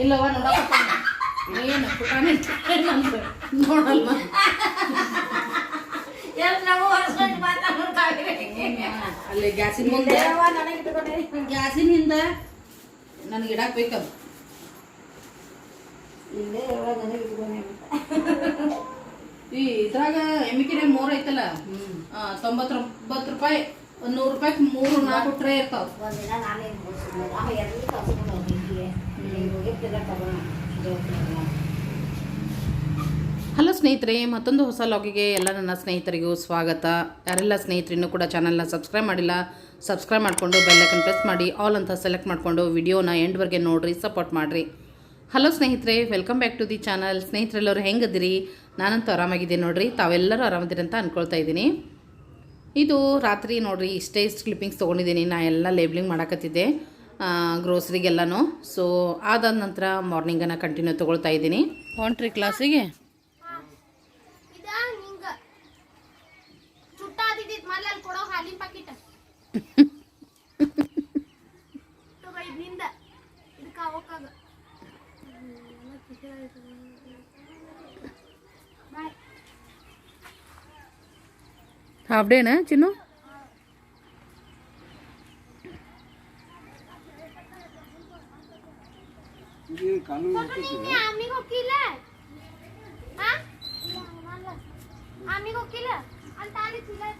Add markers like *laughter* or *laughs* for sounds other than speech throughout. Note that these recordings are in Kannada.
ಇಲ್ಲವ ನೋಡಪ್ಪ ಏನು ಪುಟಾಣಿ. ಅಲ್ಲಿ ಗ್ಯಾಸಿನ ಮುಂದೆ. ಗ್ಯಾಸಿನಿಂದ ನನಗಿಟ್ಕೊಂಡೆ. ಗ್ಯಾಸಿನ ಹಿಂದೆ ನನಗೆ ಇಡಾಕ್ ಬೇಕದು. ಇಲ್ಲೇ ನನಗಿಟ್ಕೊಂಡೆ. ಈ ಇದ್ರಾಗ ಎಮ್ಮಿಕಿನ ಮೂರ್ ಐತಲ್ಲ? ತೊಂಬತ್ತೊಂಬತ್ತು ರೂಪಾಯಿ. ನೂರು ರೂಪಾಯಿ ಮೂರು ನಾಲ್ಕು ಟ್ರೇ ಇರ್ತಾವ. ಒಂದಿನ ನಾನೇ ಎಲ್ಲಿ ಕಳ್ಸ್ಕೊಂಡು ಹಲೋ ಸ್ನೇಹಿತರೆ ಮತ್ತೊಂದು ಹೊಸ ಲಾಗಿಗೆ ಎಲ್ಲ ನನ್ನ ಸ್ನೇಹಿತರಿಗೂ ಸ್ವಾಗತ. ಯಾರೆಲ್ಲ ಸ್ನೇಹಿತರು ಇನ್ನೂ ಕೂಡ ಚಾನಲ್ನ ಸಬ್ಸ್ಕ್ರೈಬ್ ಮಾಡಿಲ್ಲ ಸಬ್ಸ್ಕ್ರೈಬ್ ಮಾಡಿಕೊಂಡು ಬೆಲ್ಲೈಕನ್ ಪ್ರೆಸ್ ಮಾಡಿ ಆಲ್ ಅಂತ ಸೆಲೆಕ್ಟ್ ಮಾಡಿಕೊಂಡು ವಿಡಿಯೋನ ಎಂಡ್ವರೆಗೆ ನೋಡಿರಿ ಸಪೋರ್ಟ್ ಮಾಡಿರಿ. ಹಲೋ ಸ್ನೇಹಿತರೆ welcome back to the channel. ಸ್ನೇಹಿತರೆಲ್ಲರೂ ಹೆಂಗದಿರಿ ನಾನಂತೂ ಆರಾಮಾಗಿದ್ದೀನಿ ನೋಡಿರಿ. ತಾವೆಲ್ಲರೂ ಆರಾಮದಿರಿ ಅಂತ ಅಂದ್ಕೊಳ್ತಾ ಇದ್ದೀನಿ. ಇದು ರಾತ್ರಿ ನೋಡಿರಿ ಇಷ್ಟೇ ಇಷ್ಟು ಕ್ಲಿಪ್ಪಿಂಗ್ಸ್ ತೊಗೊಂಡಿದ್ದೀನಿ. ನಾ ಎಲ್ಲ ಲೇಬ್ಲಿಂಗ್ ಮಾಡಾಕತ್ತಿದ್ದೆ ಗ್ರೋಸರಿಗೆಲ್ಲನೂ ಸೊ ಅದಾದ ನಂತರ ಮಾರ್ನಿಂಗನ್ನು ಕಂಟಿನ್ಯೂ ತೊಗೊಳ್ತಾ ಇದ್ದೀನಿ. ಹೊಂಟ್ರಿ ಕ್ಲಾಸಿಗೆ *laughs* *laughs*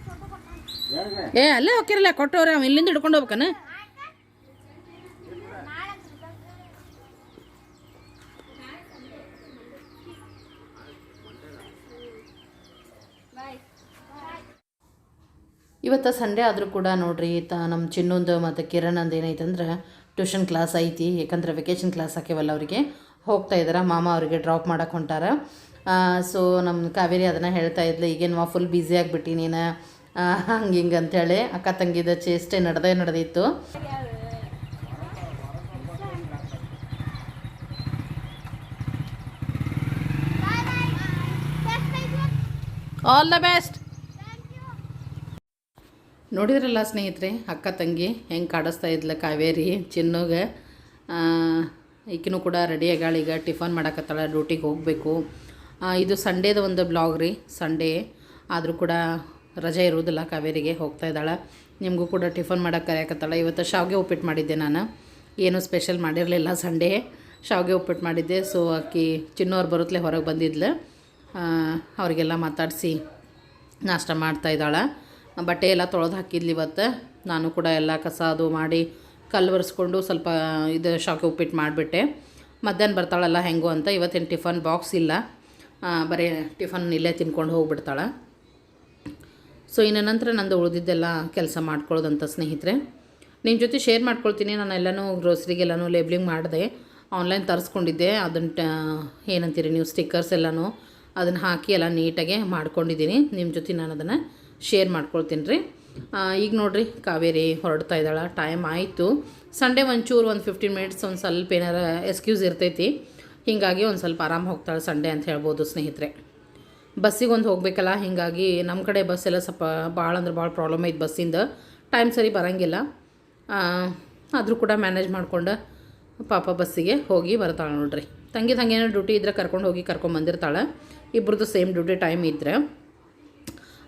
ಫೋಟೋ ಕೊಟ್ಟಾನ ಏ ಅಲ್ಲೇ ಹೋಗಿರಲ್ಲ ಕೊಟ್ಟವ್ರೆ ಅವ ಇಲ್ಲಿಂದ ಹಿಡ್ಕೊಂಡು ಹೋಗ್ಬೇಕನ ಇವತ್ತು ಸಂಡೇ ಆದರೂ ಕೂಡ ನೋಡ್ರಿ ತ ನಮ್ಮ ಚಿನ್ನೊಂದು ಮತ್ತು ಕಿರಣ್ ಏನೈತೆ ಏನೈತಂದ್ರೆ ಟ್ಯೂಷನ್ ಕ್ಲಾಸ್ ಐತಿ ಯಾಕಂದ್ರೆ ವೆಕೇಷನ್ ಕ್ಲಾಸ್ ಹಾಕ್ಯವಲ್ಲ ಅವರಿಗೆ. ಹೋಗ್ತಾ ಇದ್ದಾರೆ ಮಾಮ ಅವರಿಗೆ ಡ್ರಾಪ್ ಮಾಡಕ್ಕೆ ಹೊಂಟಾರ. ಸೊ ನಮ್ಮ ಕಾವೇರಿ ಅದನ್ನು ಹೇಳ್ತಾ ಇದ್ಲು ಈಗೇನು ಫುಲ್ ಬ್ಯುಸಿ ಆಗಿಬಿಟ್ಟು ನೀನು. ಹಂಗೆ ಹಿಂಗೆ ಅಂತೇಳಿ ಅಕ್ಕ ತಂಗಿದ ಚೇಷ್ಟೆ ನಡೆದೇ ನಡೆದಿತ್ತು. ಆಲ್ ದ ಬೆಸ್ಟ್ ನೋಡಿದ್ರಲ್ಲ ಸ್ನೇಹಿತರೆ, ಅಕ್ಕ ತಂಗಿ ಹೆಂಗೆ ಕಾಡಿಸ್ತಾ ಇದ್ಲ ಕಾವೇರಿ, ಚಿನ್ನಗೆ. ಈಕಿನೂ ಕೂಡ ರೆಡಿ ಆಗಾಳೀಗ ಟಿಫನ್ ಮಾಡಕತ್ತಾಳ ಡ್ಯೂಟಿಗೆ ಹೋಗಬೇಕು. ಇದು ಸಂಡೇದ ಒಂದು ಬ್ಲಾಗ್ ರೀ ಸಂಡೇ ಆದರೂ ಕೂಡ ರಜೆ ಇರುವುದಿಲ್ಲ, ಕಾವೇರಿಗೆ ಹೋಗ್ತಾ ಇದ್ದಾಳೆ. ನಿಮಗೂ ಕೂಡ ಟಿಫನ್ ಮಾಡಕ್ಕೆ ಕರೆಯಾಕತ್ತಾಳೆ. ಇವತ್ತು ಶಾವಿಗೆ ಉಪ್ಪಿಟ್ಟು ಮಾಡಿದ್ದೆ ನಾನು. ಏನೂ ಸ್ಪೆಷಲ್ ಮಾಡಿರಲಿಲ್ಲ ಸಂಡೇ ಶಾವಿಗೆ ಉಪ್ಪಿಟ್ಟು ಮಾಡಿದ್ದೆ. ಸೊ ಅಕ್ಕಿ ಚಿನ್ನೋರು ಬರುತ್ತಲೇ ಹೊರಗೆ ಬಂದಿದ್ಲು. ಅವರಿಗೆಲ್ಲ ಮಾತಾಡಿಸಿ ನಾಷ್ಟ ಮಾಡ್ತಾ ಇದ್ದಾಳೆ. ಬಟ್ಟೆ ಎಲ್ಲ ತೊಳೆದು ಹಾಕಿದ್ಲಿ ಇವತ್ತು. ನಾನು ಕೂಡ ಎಲ್ಲ ಕಸ ಅದು ಮಾಡಿ ಕಲ್ಲು ಸ್ವಲ್ಪ ಇದು ಶಾವಿಗೆ ಉಪ್ಪಿಟ್ಟು ಮಾಡಿಬಿಟ್ಟೆ. ಮಧ್ಯಾಹ್ನ ಬರ್ತಾಳಲ್ಲ ಹೆಂಗೋ ಅಂತ ಇವತ್ತಿನ ಟಿಫನ್ ಬಾಕ್ಸ್ ಇಲ್ಲ. ಬರೀ ಟಿಫನ್ ಇಲ್ಲೇ ತಿನ್ಕೊಂಡು ಹೋಗ್ಬಿಡ್ತಾಳೆ. ಸೊ, ಇನ್ನು ನಂತರ ನಂದು ಉಳಿದಿದ್ದೆಲ್ಲ ಕೆಲಸ ಮಾಡ್ಕೊಳ್ಳೋದಂತ ಸ್ನೇಹಿತರೆ. ನಿಮ್ಮ ಜೊತೆ ಶೇರ್ ಮಾಡ್ಕೊಳ್ತೀನಿ. ನಾನು ಎಲ್ಲನೂ ಗ್ರೋಸ್ರಿಗೆಲ್ಲನೂ ಲೇಬ್ಲಿಂಗ್ ಮಾಡಿದೆ. ಆನ್ಲೈನ್ ತರಿಸ್ಕೊಂಡಿದ್ದೆ. ಅದನ್ನ ಏನಂತೀರಿ ನೀವು ಸ್ಟಿಕ್ಕರ್ಸ್ ಎಲ್ಲನೂ ಅದನ್ನು ಹಾಕಿ ಎಲ್ಲ ನೀಟಾಗೆ ಮಾಡ್ಕೊಂಡಿದ್ದೀನಿ. ನಿಮ್ಮ ಜೊತೆ ನಾನು ಅದನ್ನು ಶೇರ್ ಮಾಡ್ಕೊಳ್ತೀನಿ ರೀ. ಈಗ ನೋಡಿರಿ, ಕಾವೇರಿ ಹೊರಡ್ತಾ ಇದ್ದಾಳೆ ಟೈಮ್ ಆಯಿತು. ಸಂಡೇ ಒಂಚೂರು ಒಂದು ಫಿಫ್ಟೀನ್ ಮಿನಿಟ್ಸ್ ಒಂದು ಸ್ವಲ್ಪ ಏನಾರ ಎಕ್ಸ್ಕ್ಯೂಸ್ ಇರ್ತೈತಿ. ಹೀಗಾಗಿ ಒಂದು ಸ್ವಲ್ಪ ಆರಾಮ್ ಹೋಗ್ತಾಳೆ ಸಂಡೇ ಅಂತ ಹೇಳ್ಬೋದು ಸ್ನೇಹಿತರೆ. ಬಸ್ಸಿಗೆ ಒಂದು ಹೋಗಬೇಕಲ್ಲ, ಹೀಗಾಗಿ ನಮ್ಮ ಕಡೆ ಬಸ್ ಎಲ್ಲ ಸ್ವಲ್ಪ ಭಾಳ ಅಂದ್ರೆ ಭಾಳ ಪ್ರಾಬ್ಲಮ್ ಐತೆ ಬಸ್ಸಿಂದ. ಟೈಮ್ ಸರಿ ಬರೋಂಗಿಲ್ಲ. ಆದರೂ ಕೂಡ ಮ್ಯಾನೇಜ್ ಮಾಡ್ಕೊಂಡು ಪಾಪ ಬಸ್ಸಿಗೆ ಹೋಗಿ ಬರ್ತಾಳೆ ನೋಡ್ರಿ. ತಂಗಿ ತಂಗೇನೋ ಡ್ಯೂಟಿ ಇದ್ರೆ ಕರ್ಕೊಂಡು ಹೋಗಿ ಕರ್ಕೊಂಡು ಬಂದಿರ್ತಾಳೆ. ಇಬ್ಬರದ್ದು ಸೇಮ್ ಡ್ಯೂಟಿ ಟೈಮ್ ಇದ್ರೆ.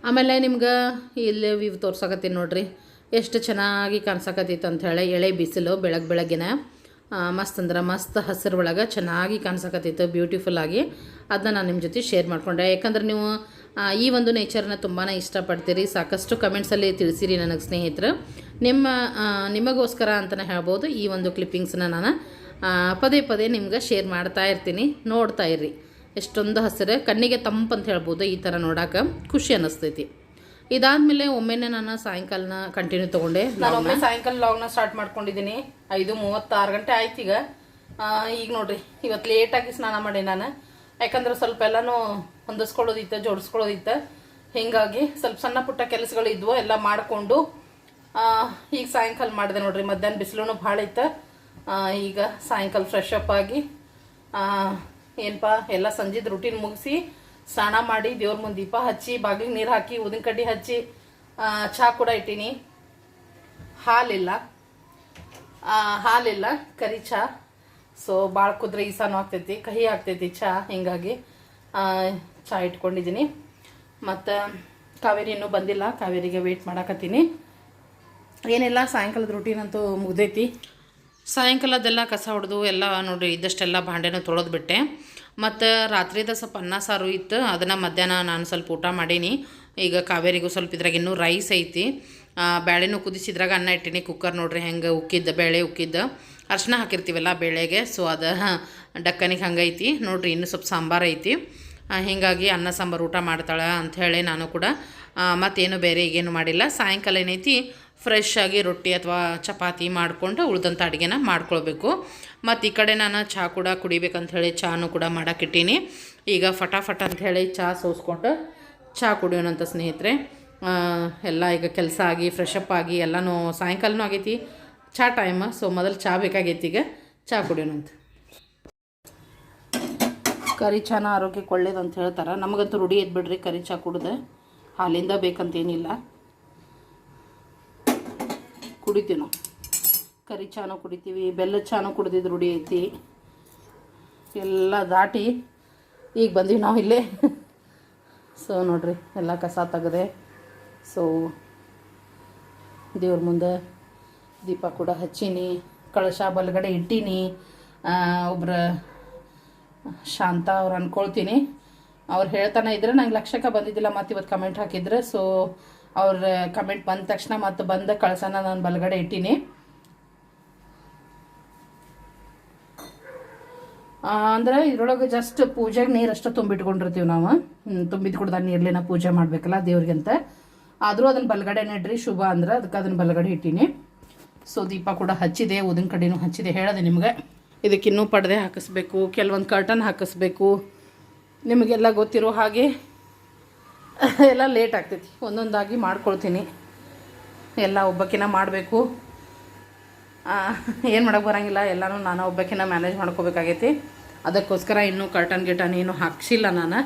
ಆಮೇಲೆ ನಿಮ್ಗೆ ಇಲ್ಲಿ ವಿವ್ ತೋರ್ಸಕತ್ತೀನಿ ನೋಡ್ರಿ. ಎಷ್ಟು ಚೆನ್ನಾಗಿ ಕಾಣಿಸಕತ್ತೈತೆ ಅಂಥೇಳಿ ಎಳೆ ಬಿಸಿಲು ಬೆಳಗ್ಗೆ ಬೆಳಗ್ಗೆನ ಮಸ್ತ್ ಅಂದ್ರೆ ಮಸ್ತ್ ಹಸಿರು ಒಳಗೆ ಚೆನ್ನಾಗಿ ಕಾಣಿಸಕತ್ತೈತೆ ಬ್ಯೂಟಿಫುಲ್ಲಾಗಿ ಅದನ್ನ ನಾನು ನಿಮ್ಮ ಜೊತೆ ಶೇರ್ ಮಾಡಿಕೊಂಡೆ. ಯಾಕಂದ್ರೆ ನೀವು ಈ ಒಂದು ನೇಚರ್ನ ತುಂಬಾ ಇಷ್ಟಪಡ್ತೀರಿ. ಸಾಕಷ್ಟು ಕಮೆಂಟ್ಸಲ್ಲಿ ತಿಳಿಸಿರಿ ನನಗೆ ಸ್ನೇಹಿತರು. ನಿಮ್ಮ ನಿಮಗೋಸ್ಕರ ಅಂತಲೇ ಹೇಳ್ಬೋದು ಈ ಒಂದು ಕ್ಲಿಪ್ಪಿಂಗ್ಸನ್ನ ನಾನು ಪದೇ ಪದೇ ನಿಮ್ಗೆ ಶೇರ್ ಮಾಡ್ತಾ ಇರ್ತೀನಿ, ನೋಡ್ತಾ ಇರ್ರಿ. ಎಷ್ಟೊಂದು ಹಸಿರು. ಕಣ್ಣಿಗೆ ತಂಪು ಅಂತ ಹೇಳ್ಬೋದು ಈ ಥರ ನೋಡೋಕೆ. ಖುಷಿ ಅನ್ನಿಸ್ತೈತಿ. ಇದಾದಮೇಲೆ ಒಮ್ಮೆನೆ ನಾನು ಸಾಯಂಕಾಲನ ಕಂಟಿನ್ಯೂ ತೊಗೊಂಡೆ ನಾನು ಒಮ್ಮೆ ಸಾಯಂಕಾಲ ಲಾಗ್ನ ಸ್ಟಾರ್ಟ್ ಮಾಡ್ಕೊಂಡಿದ್ದೀನಿ ಐದು ಮೂವತ್ತಾರು ಗಂಟೆ ಆಯ್ತು ಈಗ. ಈಗ ನೋಡ್ರಿ ಇವತ್ತು ಲೇಟಾಗಿ ಸ್ನಾನ ಮಾಡಿ ನಾನು. ಯಾಕಂದ್ರೆ ಸ್ವಲ್ಪ ಎಲ್ಲನೂ ಹೊಂದಿಸ್ಕೊಳ್ಳೋದಿತ್ತು ಜೋಡಿಸ್ಕೊಳ್ಳೋದಿತ್ತು. ಹೀಗಾಗಿ ಸ್ವಲ್ಪ ಸಣ್ಣ ಪುಟ್ಟ ಕೆಲಸಗಳು ಇದ್ವು ಎಲ್ಲ ಮಾಡಿಕೊಂಡು ಈಗ ಸಾಯಂಕಾಲ ಮಾಡಿದೆ ನೋಡ್ರಿ. ಮಧ್ಯಾಹ್ನ ಬಿಸಿಲು ಭಾಳ ಇತ್ತು. ಈಗ ಸಾಯಂಕಾಲ ಫ್ರೆಶ್ ಅಪ್ ಆಗಿ ಏನಪ್ಪ ಎಲ್ಲ ಸಂಜೆದು ರುಟೀನ್ ಮುಗಿಸಿ ಸ್ನಾನ ಮಾಡಿ ದೇವ್ರ ಮುಂದೆ ದೀಪ ಹಚ್ಚಿ, ಬಾಗಿಲಿಗೆ ನೀರು ಹಾಕಿ ಉದಿನ ಕಡ್ಡಿ ಹಚ್ಚಿ ಚಹಾ ಕೂಡ ಇಟ್ಟೀನಿ. ಹಾಲಿಲ್ಲ. ಹಾಲಿಲ್ಲ, ಕರಿ ಚಹಾ ಸೊ ಭಾಳ ಕುದ್ರೆ ಈಸಾನು ಆಗ್ತೈತಿ, ಕಹಿ ಆಗ್ತೈತಿ ಚಹಾ ಹಿಂಗಾಗಿ ಚಹಾ ಇಟ್ಕೊಂಡಿದ್ದೀನಿ ಮತ್ತು ಕಾವೇರಿ ಇನ್ನೂ ಬಂದಿಲ್ಲ, ಕಾವೇರಿಗೆ ವೆಯ್ಟ್ ಮಾಡಾಕತ್ತೀನಿ. ಏನಿಲ್ಲ, ಸಾಯಂಕಾಲದ ರೂಟೀನ್ ಅಂತೂ ಮುಗ್ದೈತಿ. ಸಾಯಂಕಾಲದೆಲ್ಲ ಕಸ ಹೊಡೆದು ಎಲ್ಲ ನೋಡಿ ಇದ್ದಷ್ಟೆಲ್ಲ ಭಾಂಡೆನೂ ತೊಳೆದು ಬಿಟ್ಟೆ ಮತ್ತು ರಾತ್ರಿದ ಸ್ವಲ್ಪ ಅನ್ನ ಸಾರು ಇತ್ತು. ಅದನ್ನು ಮಧ್ಯಾಹ್ನ ನಾನು ಸ್ವಲ್ಪ ಊಟ ಮಾಡೀನಿ. ಈಗ ಕಾವೇರಿಗೂ ಸ್ವಲ್ಪ ಇದ್ರಾಗ ಇನ್ನೂ ರೈಸ್ ಐತಿ. ಬೇಳೆನೂ ಕುದಿಸಿದ್ರಾಗ ಅನ್ನ ಇಟ್ಟಿನಿ. ಕುಕ್ಕರ್ ನೋಡ್ರಿ ಹೆಂಗೆ ಉಕ್ಕಿದ್ದ, ಬೇಳೆ ಉಕ್ಕಿದ್ದ. ಅರ್ಶಿನ ಹಾಕಿರ್ತೀವಲ್ಲ ಬೇಳೆಗೆ ಸೊ ಅದು ಡಕ್ಕನಿಗೆ ಹಂಗೈತಿ. ನೋಡ್ರಿ ಇನ್ನೂ ಸ್ವಲ್ಪ ಸಾಂಬಾರು ಐತಿ. ಹೀಗಾಗಿ ಅನ್ನ ಸಾಂಬಾರು ಊಟ ಮಾಡ್ತಾಳೆ ಅಂಥೇಳಿ ನಾನು ಕೂಡ. ಮತ್ತೇನು ಬೇರೆ ಈಗೇನು ಮಾಡಿಲ್ಲ. ಸಾಯಂಕಾಲ ಏನೈತಿ? ಫ್ರೆಶ್ ಆಗಿ ರೊಟ್ಟಿ ಅಥವಾ ಚಪಾತಿ ಮಾಡಿಕೊಂಡು ಉಳ್ದಂಥ ಅಡುಗೆನ ಮಾಡ್ಕೊಳ್ಬೇಕು. ಮತ್ತು ಈ ಕಡೆ ನಾನು ಚಹಾ ಕೂಡ ಕುಡಿಬೇಕಂತ ಹೇಳಿ ಚಹಾನು ಕೂಡ ಮಾಡೋಕ್ಕಿಟ್ಟೀನಿ ಈಗ ಫಟಾಫಟ್ ಅಂತ ಹೇಳಿ ಚಹಾ ಸೋಸ್ಕೊಂಡು ಚಹಾ ಕುಡಿಯೋಣಂತ ಸ್ನೇಹಿತರೆ. ಎಲ್ಲ ಈಗ ಕೆಲಸ ಆಗಿ ಫ್ರೆಶ್ ಅಪ್ ಆಗಿ, ಎಲ್ಲನೂ ಸಾಯಂಕಾಲನೂ ಆಗೈತಿ. ಚಹಾ ಟೈಮ್ ಸೊ ಮೊದಲು ಚಹಾ ಬೇಕಾಗೈತಿ ಈಗ. ಚಹಾ ಕುಡಿಯೋಣಂತ. ಕರಿ ಚಹಾನ ಆರೋಗ್ಯಕ್ಕೆ ಒಳ್ಳೇದು ಅಂತ ಹೇಳ್ತಾರೆ. ನಮಗಂತೂ ರೂಢಿ ಎದ್ಬಿಡ್ರಿ ಕರಿ ಚಹಾ ಕುಡ್ದೆ. ಹಾಲಿಂದ ಬೇಕಂತೇನಿಲ್ಲ. ಕುಡಿತೀವಿ ನಾವು ಕರಿ ಚಾನು ಕುಡಿತೀವಿ, ಬೆಲ್ಲ ಚಾನು ಕುಡಿದಿದ್ದು ರೂಢಿ ಐತಿ. ಎಲ್ಲ ದಾಟಿ ಈಗ ಬಂದೀವಿ ನಾವು ಇಲ್ಲೇ. ಸೊ ನೋಡ್ರಿ, ಎಲ್ಲ ಕಸ ತೆಗೆದೆ. ಸೊ ದೇವ್ರ ಮುಂದೆ ದೀಪ ಕೂಡ ಹಚ್ಚೀನಿ, ಕಳಶ ಬಲಗಡೆ ಇಟ್ಟೀನಿ. ಒಬ್ರು ಶಾಂತ ಅವ್ರು ಅಂದ್ಕೊಳ್ತೀನಿ ಅವ್ರು ಹೇಳ್ತಾನೆ ಇದ್ರೆ ನಂಗೆ ಲಕ್ಷಕ್ಕೆ ಬಂದಿದ್ದಿಲ್ಲ ಮತ್ತು ಇವತ್ತು ಕಮೆಂಟ್ ಹಾಕಿದ್ರೆ. ಸೊ ಅವ್ರ ಕಮೆಂಟ್ ಬಂದ ತಕ್ಷಣ ಮತ್ತೆ ಬಂದ ಕಳಸನ ನಾನು ಬಲಗಡೆ ಇಟ್ಟೀನಿ. ಅಂದ್ರೆ ಇದ್ರೊಳಗೆ ಜಸ್ಟ್ ಪೂಜೆಗೆ ನೀರು ಅಷ್ಟೇ ತುಂಬಿಟ್ಕೊಂಡಿರ್ತೀವಿ ನಾವು. ತುಂಬಿದ ಕುಡ್ದ ನೀರ್ಲಿನ ಪೂಜೆ ಮಾಡಬೇಕಲ್ಲ ದೇವ್ರಿಗೆ ಅಂತ ಆದರೂ ಅದನ್ನ ಬಲಗಡೆ ನೆಡ್ರಿ ಶುಭ ಅಂದ್ರೆ ಅದಕ್ಕೆ ಅದನ್ನ ಬಲಗಡೆ ಇಟ್ಟೀನಿ. ಸೊ, ದೀಪ ಕೂಡ ಹಚ್ಚಿದೆ, ಊದಿನ ಕಡೆನೂ ಹಚ್ಚಿದೆ, ಹೇಳದೆ ನಿಮಗೆ. ಇದಕ್ಕಿನ್ನೂ ಪಡದೆ ಹಾಕಿಸ್ಬೇಕು, ಕೆಲವೊಂದು ಕರ್ಟನ್ ಹಾಕಿಸ್ಬೇಕು. ನಿಮಗೆಲ್ಲ ಗೊತ್ತಿರೋ ಹಾಗೆ *laughs* ಎಲ್ಲ ಲೇಟ್ ಆಗ್ತೈತಿ. ಒಂದೊಂದಾಗಿ ಮಾಡ್ಕೊಳ್ತೀನಿ. ಎಲ್ಲ ಒಬ್ಬಕ್ಕಿನ ಮಾಡಬೇಕು. ಏನು ಮಾಡೋಕ್ಕೆ ಬರೋಂಗಿಲ್ಲ. ಎಲ್ಲನೂ ನಾನು ಒಬ್ಬಕ್ಕಿನ ಮ್ಯಾನೇಜ್ ಮಾಡ್ಕೋಬೇಕಾಗೈತಿ. ಅದಕ್ಕೋಸ್ಕರ ಇನ್ನೂ ಕರ್ಟನ್ ಗಿಟನ್ ಏನು ಹಾಕ್ಸಿಲ್ಲ ನಾನು.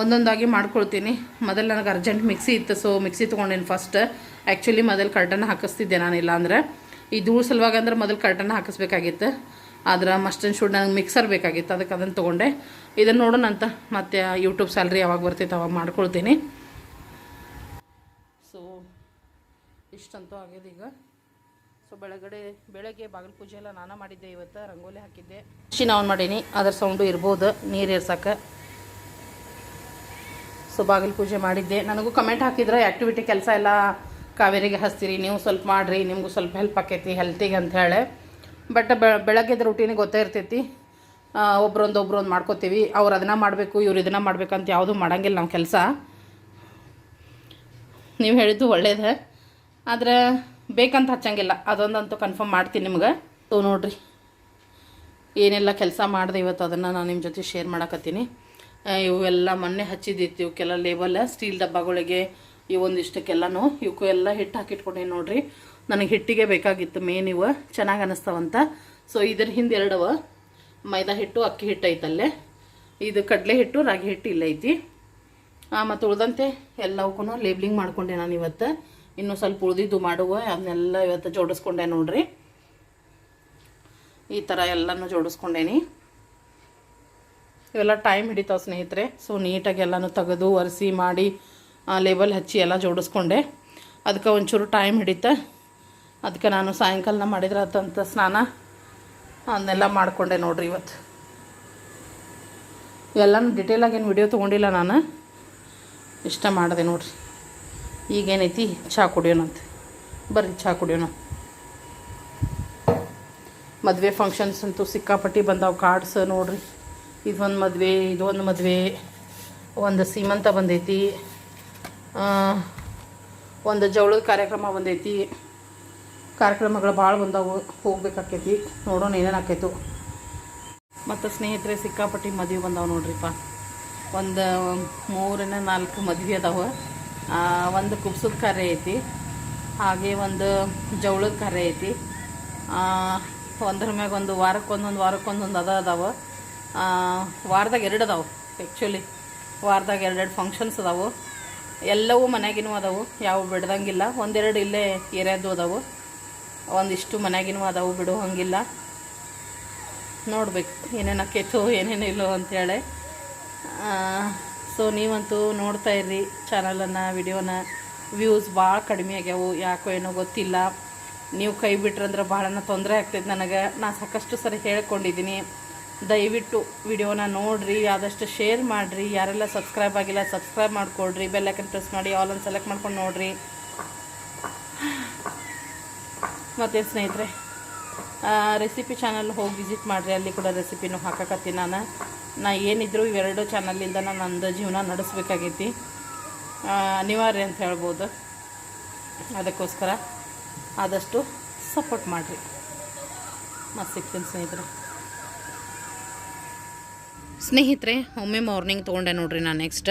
ಒಂದೊಂದಾಗಿ ಮಾಡ್ಕೊಳ್ತೀನಿ. ಮೊದಲು ನನಗೆ ಅರ್ಜೆಂಟ್ ಮಿಕ್ಸಿ ಇತ್ತು ಸೊ ಮಿಕ್ಸಿ ತೊಗೊಂಡೇನು ಫಸ್ಟ್ ಆ್ಯಕ್ಚುಲಿ ಮೊದಲು ಕರ್ಟನ್ ಹಾಕಿಸ್ತಿದ್ದೆ ನಾನು ಇಲ್ಲಾಂದ್ರೆ ಈ ಧೂಳು ಸಲುವಾಗಿ ಅಂದ್ರೆ ಮೊದಲು ಕರ್ಟನ್ ಹಾಕಿಸ್ಬೇಕಾಗಿತ್ತು. ಆದ್ರೆ ಮಸ್ಟನ್ ಶೂಡ್ ನನಗೆ ಮಿಕ್ಸರ್ ಬೇಕಾಗಿತ್ತು ಅದಕ್ಕೆ ಅದನ್ನು ತೊಗೊಂಡೆ. ಇದನ್ನು ನೋಡೋಣ ಅಂತ ಮತ್ತೆ ಯೂಟ್ಯೂಬ್ ಸ್ಯಾಲ್ರಿ ಯಾವಾಗ ಬರ್ತೈತೆ ಅವಾಗ ಮಾಡ್ಕೊಳ್ತೀನಿ. ಸೊ ಇಷ್ಟಂತೂ ಆಗಿದೆ ಈಗ. ಸೊ ಬೆಳಗಡೆ, ಬೆಳಗ್ಗೆ ಬಾಗಿಲು ಪೂಜೆ ಎಲ್ಲ ನಾನು ಮಾಡಿದ್ದೆ, ಇವತ್ತು ರಂಗೋಲಿ ಹಾಕಿದ್ದೆ. ಮಿಷಿನ್ ಆನ್ ಮಾಡೀನಿ, ಅದ್ರ ಸೌಂಡು ಇರ್ಬೋದು, ನೀರು ಏರ್ಸಕ್ಕೆ ಸೊ ಬಾಗಿಲು ಪೂಜೆ ಮಾಡಿದ್ದೆ. ನನಗೂ ಕಮೆಂಟ್ ಹಾಕಿದ್ರೆ ಆ್ಯಕ್ಟಿವಿಟಿ ಕೆಲಸ ಎಲ್ಲ ಕಾವೇರಿಗೆ ಹಚ್ತೀರಿ, ನೀವು ಸ್ವಲ್ಪ ಮಾಡಿರಿ, ನಿಮಗೂ ಸ್ವಲ್ಪ ಹೆಲ್ಪ್ ಆಕೈತಿ ಹೆಲ್ತಿಗೆ ಅಂತ ಹೇಳಿ. ಬಟ್ ಬೆಳಗ್ಗೆದ ರೂಟೀನಿಗೆ ಗೊತ್ತೇ ಇರ್ತೈತಿ. ಒಬ್ರೊಂದು ಒಬ್ರೊಂದು ಮಾಡ್ಕೋತೀವಿ. ಅವ್ರು ಅದನ್ನು ಮಾಡಬೇಕು, ಇವ್ರು ಇದನ್ನು ಮಾಡ್ಬೇಕಂತ ಯಾವುದೂ ಮಾಡಂಗಿಲ್ಲ ನಾವು ಕೆಲಸ. ನೀವು ಹೇಳಿದ್ದು ಒಳ್ಳೇದೇ. ಆದರೆ ಬೇಕಂತ ಹಚ್ಚಂಗಿಲ್ಲ. ಅದೊಂದಂತೂ ಕನ್ಫರ್ಮ್ ಮಾಡ್ತೀನಿ ನಿಮ್ಗೆ. ಸೊ ನೋಡಿರಿ. ಏನೆಲ್ಲ ಕೆಲಸ ಮಾಡಿದೆ ಇವತ್ತು ಅದನ್ನು ನಾನು ನಿಮ್ಮ ಜೊತೆ ಶೇರ್ ಮಾಡಕತ್ತೀನಿ. ಇವೆಲ್ಲ ಮೊನ್ನೆ ಹಚ್ಚಿದ್ದಿತ್ತು ಇವಕ್ಕೆಲ್ಲ ಲೇಬಲ್ ಸ್ಟೀಲ್ ಡಬ್ಬಗಳಿಗೆ ಇವೊಂದಿಷ್ಟಕ್ಕೆಲ್ಲನೂ ಇವಕ್ಕೂ ಎಲ್ಲ ಹಿಟ್ಟು ಹಾಕಿಟ್ಕೊಂಡೇನು ನೋಡ್ರಿ. ನನಗೆ ಹಿಟ್ಟಿಗೆ ಬೇಕಾಗಿತ್ತು ಮೇನ್ ಇವ, ಚೆನ್ನಾಗಿ ಅನ್ನಿಸ್ತಾವಂತ ಸೊ ಇದ್ರ ಹಿಂದೆ ಎರಡವ, ಮೈದಾ ಹಿಟ್ಟು, ಅಕ್ಕಿ ಹಿಟ್ಟು ಐತಲ್ಲೇ. ಇದು ಕಡಲೆ ಹಿಟ್ಟು, ರಾಗಿ ಹಿಟ್ಟು ಇಲ್ಲ ಐತಿ. ಮತ್ತು ಉಳ್ದಂತೆ ಎಲ್ಲವಕ್ಕೂ ಲೇಬ್ಲಿಂಗ್ ಮಾಡ್ಕೊಂಡೆ ನಾನು ಇವತ್ತು. ಇನ್ನೂ ಸ್ವಲ್ಪ ಉಳ್ದಿದ್ದು ಮಾಡುವ, ಅದನ್ನೆಲ್ಲ ಇವತ್ತು ಜೋಡಿಸ್ಕೊಂಡೆ ನೋಡ್ರಿ. ಈ ಥರ ಎಲ್ಲನೂ ಜೋಡಿಸ್ಕೊಂಡೇನಿ. ಇವೆಲ್ಲ ಟೈಮ್ ಹಿಡಿತಾವೆ ಸ್ನೇಹಿತರೆ. ಸೊ ನೀಟಾಗಿ ಎಲ್ಲನೂ ತೆಗೆದು, ಒರೆಸಿ ಮಾಡಿ ಲೇಬಲ್ ಹಚ್ಚಿ ಎಲ್ಲ ಜೋಡಿಸ್ಕೊಂಡೆ. ಅದಕ್ಕೆ ಒಂಚೂರು ಟೈಮ್ ಹಿಡಿತ ಅದಕ್ಕೆ ನಾನು ಸಾಯಂಕಾಲನ ಮಾಡಿದ್ರೆ ಆತಂತ ಸ್ನಾನ, ಅದನ್ನೆಲ್ಲ ಮಾಡಿಕೊಂಡೆ ನೋಡ್ರಿ ಇವತ್ತು. ಎಲ್ಲನೂ ಡಿಟೇಲಾಗಿ ಏನು ವಿಡಿಯೋ ತೊಗೊಂಡಿಲ್ಲ ನಾನು. ಇಷ್ಟ ಮಾಡಿದೆ ನೋಡ್ರಿ. ಈಗೇನೈತಿ? ಚಹಾ ಕುಡಿಯೋಣಂತೆ ಬರ್ರಿ ಚಹಾ ಕುಡಿಯೋಣ. ಮದುವೆ ಫಂಕ್ಷನ್ಸ್ ಅಂತೂ ಸಿಕ್ಕಾಪಟ್ಟಿ ಬಂದಾವೆ ಕಾರ್ಡ್ಸ್ ನೋಡ್ರಿ. ಇದೊಂದು ಮದುವೆ ಇದೊಂದು ಮದುವೆ. ಒಂದು ಸೀಮಂತ ಬಂದೈತಿ. ಒಂದು ಜವಳದ ಕಾರ್ಯಕ್ರಮ ಬಂದೈತಿ. ಕಾರ್ಯಕ್ರಮಗಳು ಭಾಳ ಬಂದವು, ಹೋಗ್ಬೇಕಾಕೈತಿ. ನೋಡೋಣ ಏನೇನು ಆಕೈತು ಮತ್ತು ಸ್ನೇಹಿತರೆ, ಸಿಕ್ಕಾಪಟ್ಟಿ ಮದುವೆ ಬಂದಾವೆ ನೋಡ್ರಿಪ್ಪ ಒಂದು, ಮೂರನೇ ನಾಲ್ಕು ಮದುವೆ ಅದಾವೆ. ಒಂದು ಕುಬ್ಸದ ಕಾರ್ಯ ಐತಿ, ಹಾಗೆ ಒಂದು ಜವಳದ ಕಾರ್ಯ ಐತಿ. ಒಂದ್ರ ಮ್ಯಾಗ ಒಂದು ವಾರಕ್ಕೆ ಒಂದೊಂದು ವಾರಕ್ಕೆ ಒಂದೊಂದು ಅದ, ಅದಾವೆ. ವಾರದಾಗ ಎರಡು ಅದಾವೆ ಆ್ಯಕ್ಚುಲಿ ವಾರದಾಗ ಎರಡೆರಡು ಫಂಕ್ಷನ್ಸ್ ಅದಾವೆ. ಎಲ್ಲವೂ ಮನ್ಯಾಗಿನೂ ಅದಾವು, ಯಾವ ಬಿಡ್ದಂಗಿಲ್ಲ. ಒಂದೆರಡು ಇಲ್ಲೇ ಏರಿಯಾದ್ದು ಅದಾವು. ಒಂದಿಷ್ಟು ಮನ್ಯಾಗಿನೂ ಅದಾವು ಬಿಡು, ಹಂಗಿಲ್ಲ. ನೋಡಬೇಕು, ಏನೇನು ಆಕೈತೋ, ಏನೇನು ಇಲ್ಲೋ ಅಂಥೇಳಿ ಸೊ ನೀವಂತೂ ನೋಡ್ತಾ ಇರ್ರಿ, ಚಾನಲನ್ನು, ವಿಡಿಯೋನ. ವ್ಯೂಸ್ ಭಾಳ ಕಡಿಮೆ ಆಗ್ಯಾವು, ಯಾಕೋ ಏನೋ ಗೊತ್ತಿಲ್ಲ. ನೀವು ಕೈ ಬಿಟ್ರಂದ್ರೆ ಭಾಳನ ತೊಂದರೆ ಆಗ್ತೈತೆ ನನಗೆ. ನಾನು ಸಾಕಷ್ಟು ಸರಿ ಹೇಳ್ಕೊಂಡಿದ್ದೀನಿ. ದಯವಿಟ್ಟು ವಿಡಿಯೋನ ನೋಡಿರಿ, ಆದಷ್ಟು ಶೇರ್ ಮಾಡಿರಿ. ಯಾರೆಲ್ಲ ಸಬ್ಸ್ಕ್ರೈಬ್ ಆಗಿಲ್ಲ, ಸಬ್ಸ್ಕ್ರೈಬ್ ಮಾಡ್ಕೊಳ್ರಿ ಬೆಲ್ಲೈಕನ್ ಪ್ರೆಸ್ ಮಾಡಿ, ಆಲ್ ಒಂದು ಸೆಲೆಕ್ಟ್ ಮಾಡ್ಕೊಂಡು ನೋಡಿರಿ. ಮತ್ತು ಸ್ನೇಹಿತರೆ ರೆಸಿಪಿ ಚಾನಲ್ ಹೋಗಿ ವಿಸಿಟ್ ಮಾಡಿರಿ, ಅಲ್ಲಿ ಕೂಡ ರೆಸಿಪಿನೂ ಹಾಕಕತ್ತೀನಿ ನಾನು. ನಾ ಏನಿದ್ರು ಇವೆರಡು ಚಾನಲಿಂದ ನಾನು ನಂದು ಜೀವನ ನಡೆಸ್ಬೇಕಾಗೈತಿ. ಅನಿವಾರ್ಯ ಅಂತ ಹೇಳ್ಬೋದು. ಅದಕ್ಕೋಸ್ಕರ ಆದಷ್ಟು ಸಪೋರ್ಟ್ ಮಾಡಿರಿ. ಮತ್ತೆ ಸಿಗ್ತೀನಿ ಸ್ನೇಹಿತರೆ. ಸ್ನೇಹಿತರೆ, ಒಮ್ಮೆ ಮಾರ್ನಿಂಗ್ ತೊಗೊಂಡೆ ನೋಡಿರಿ ನಾನು ನೆಕ್ಸ್ಟ್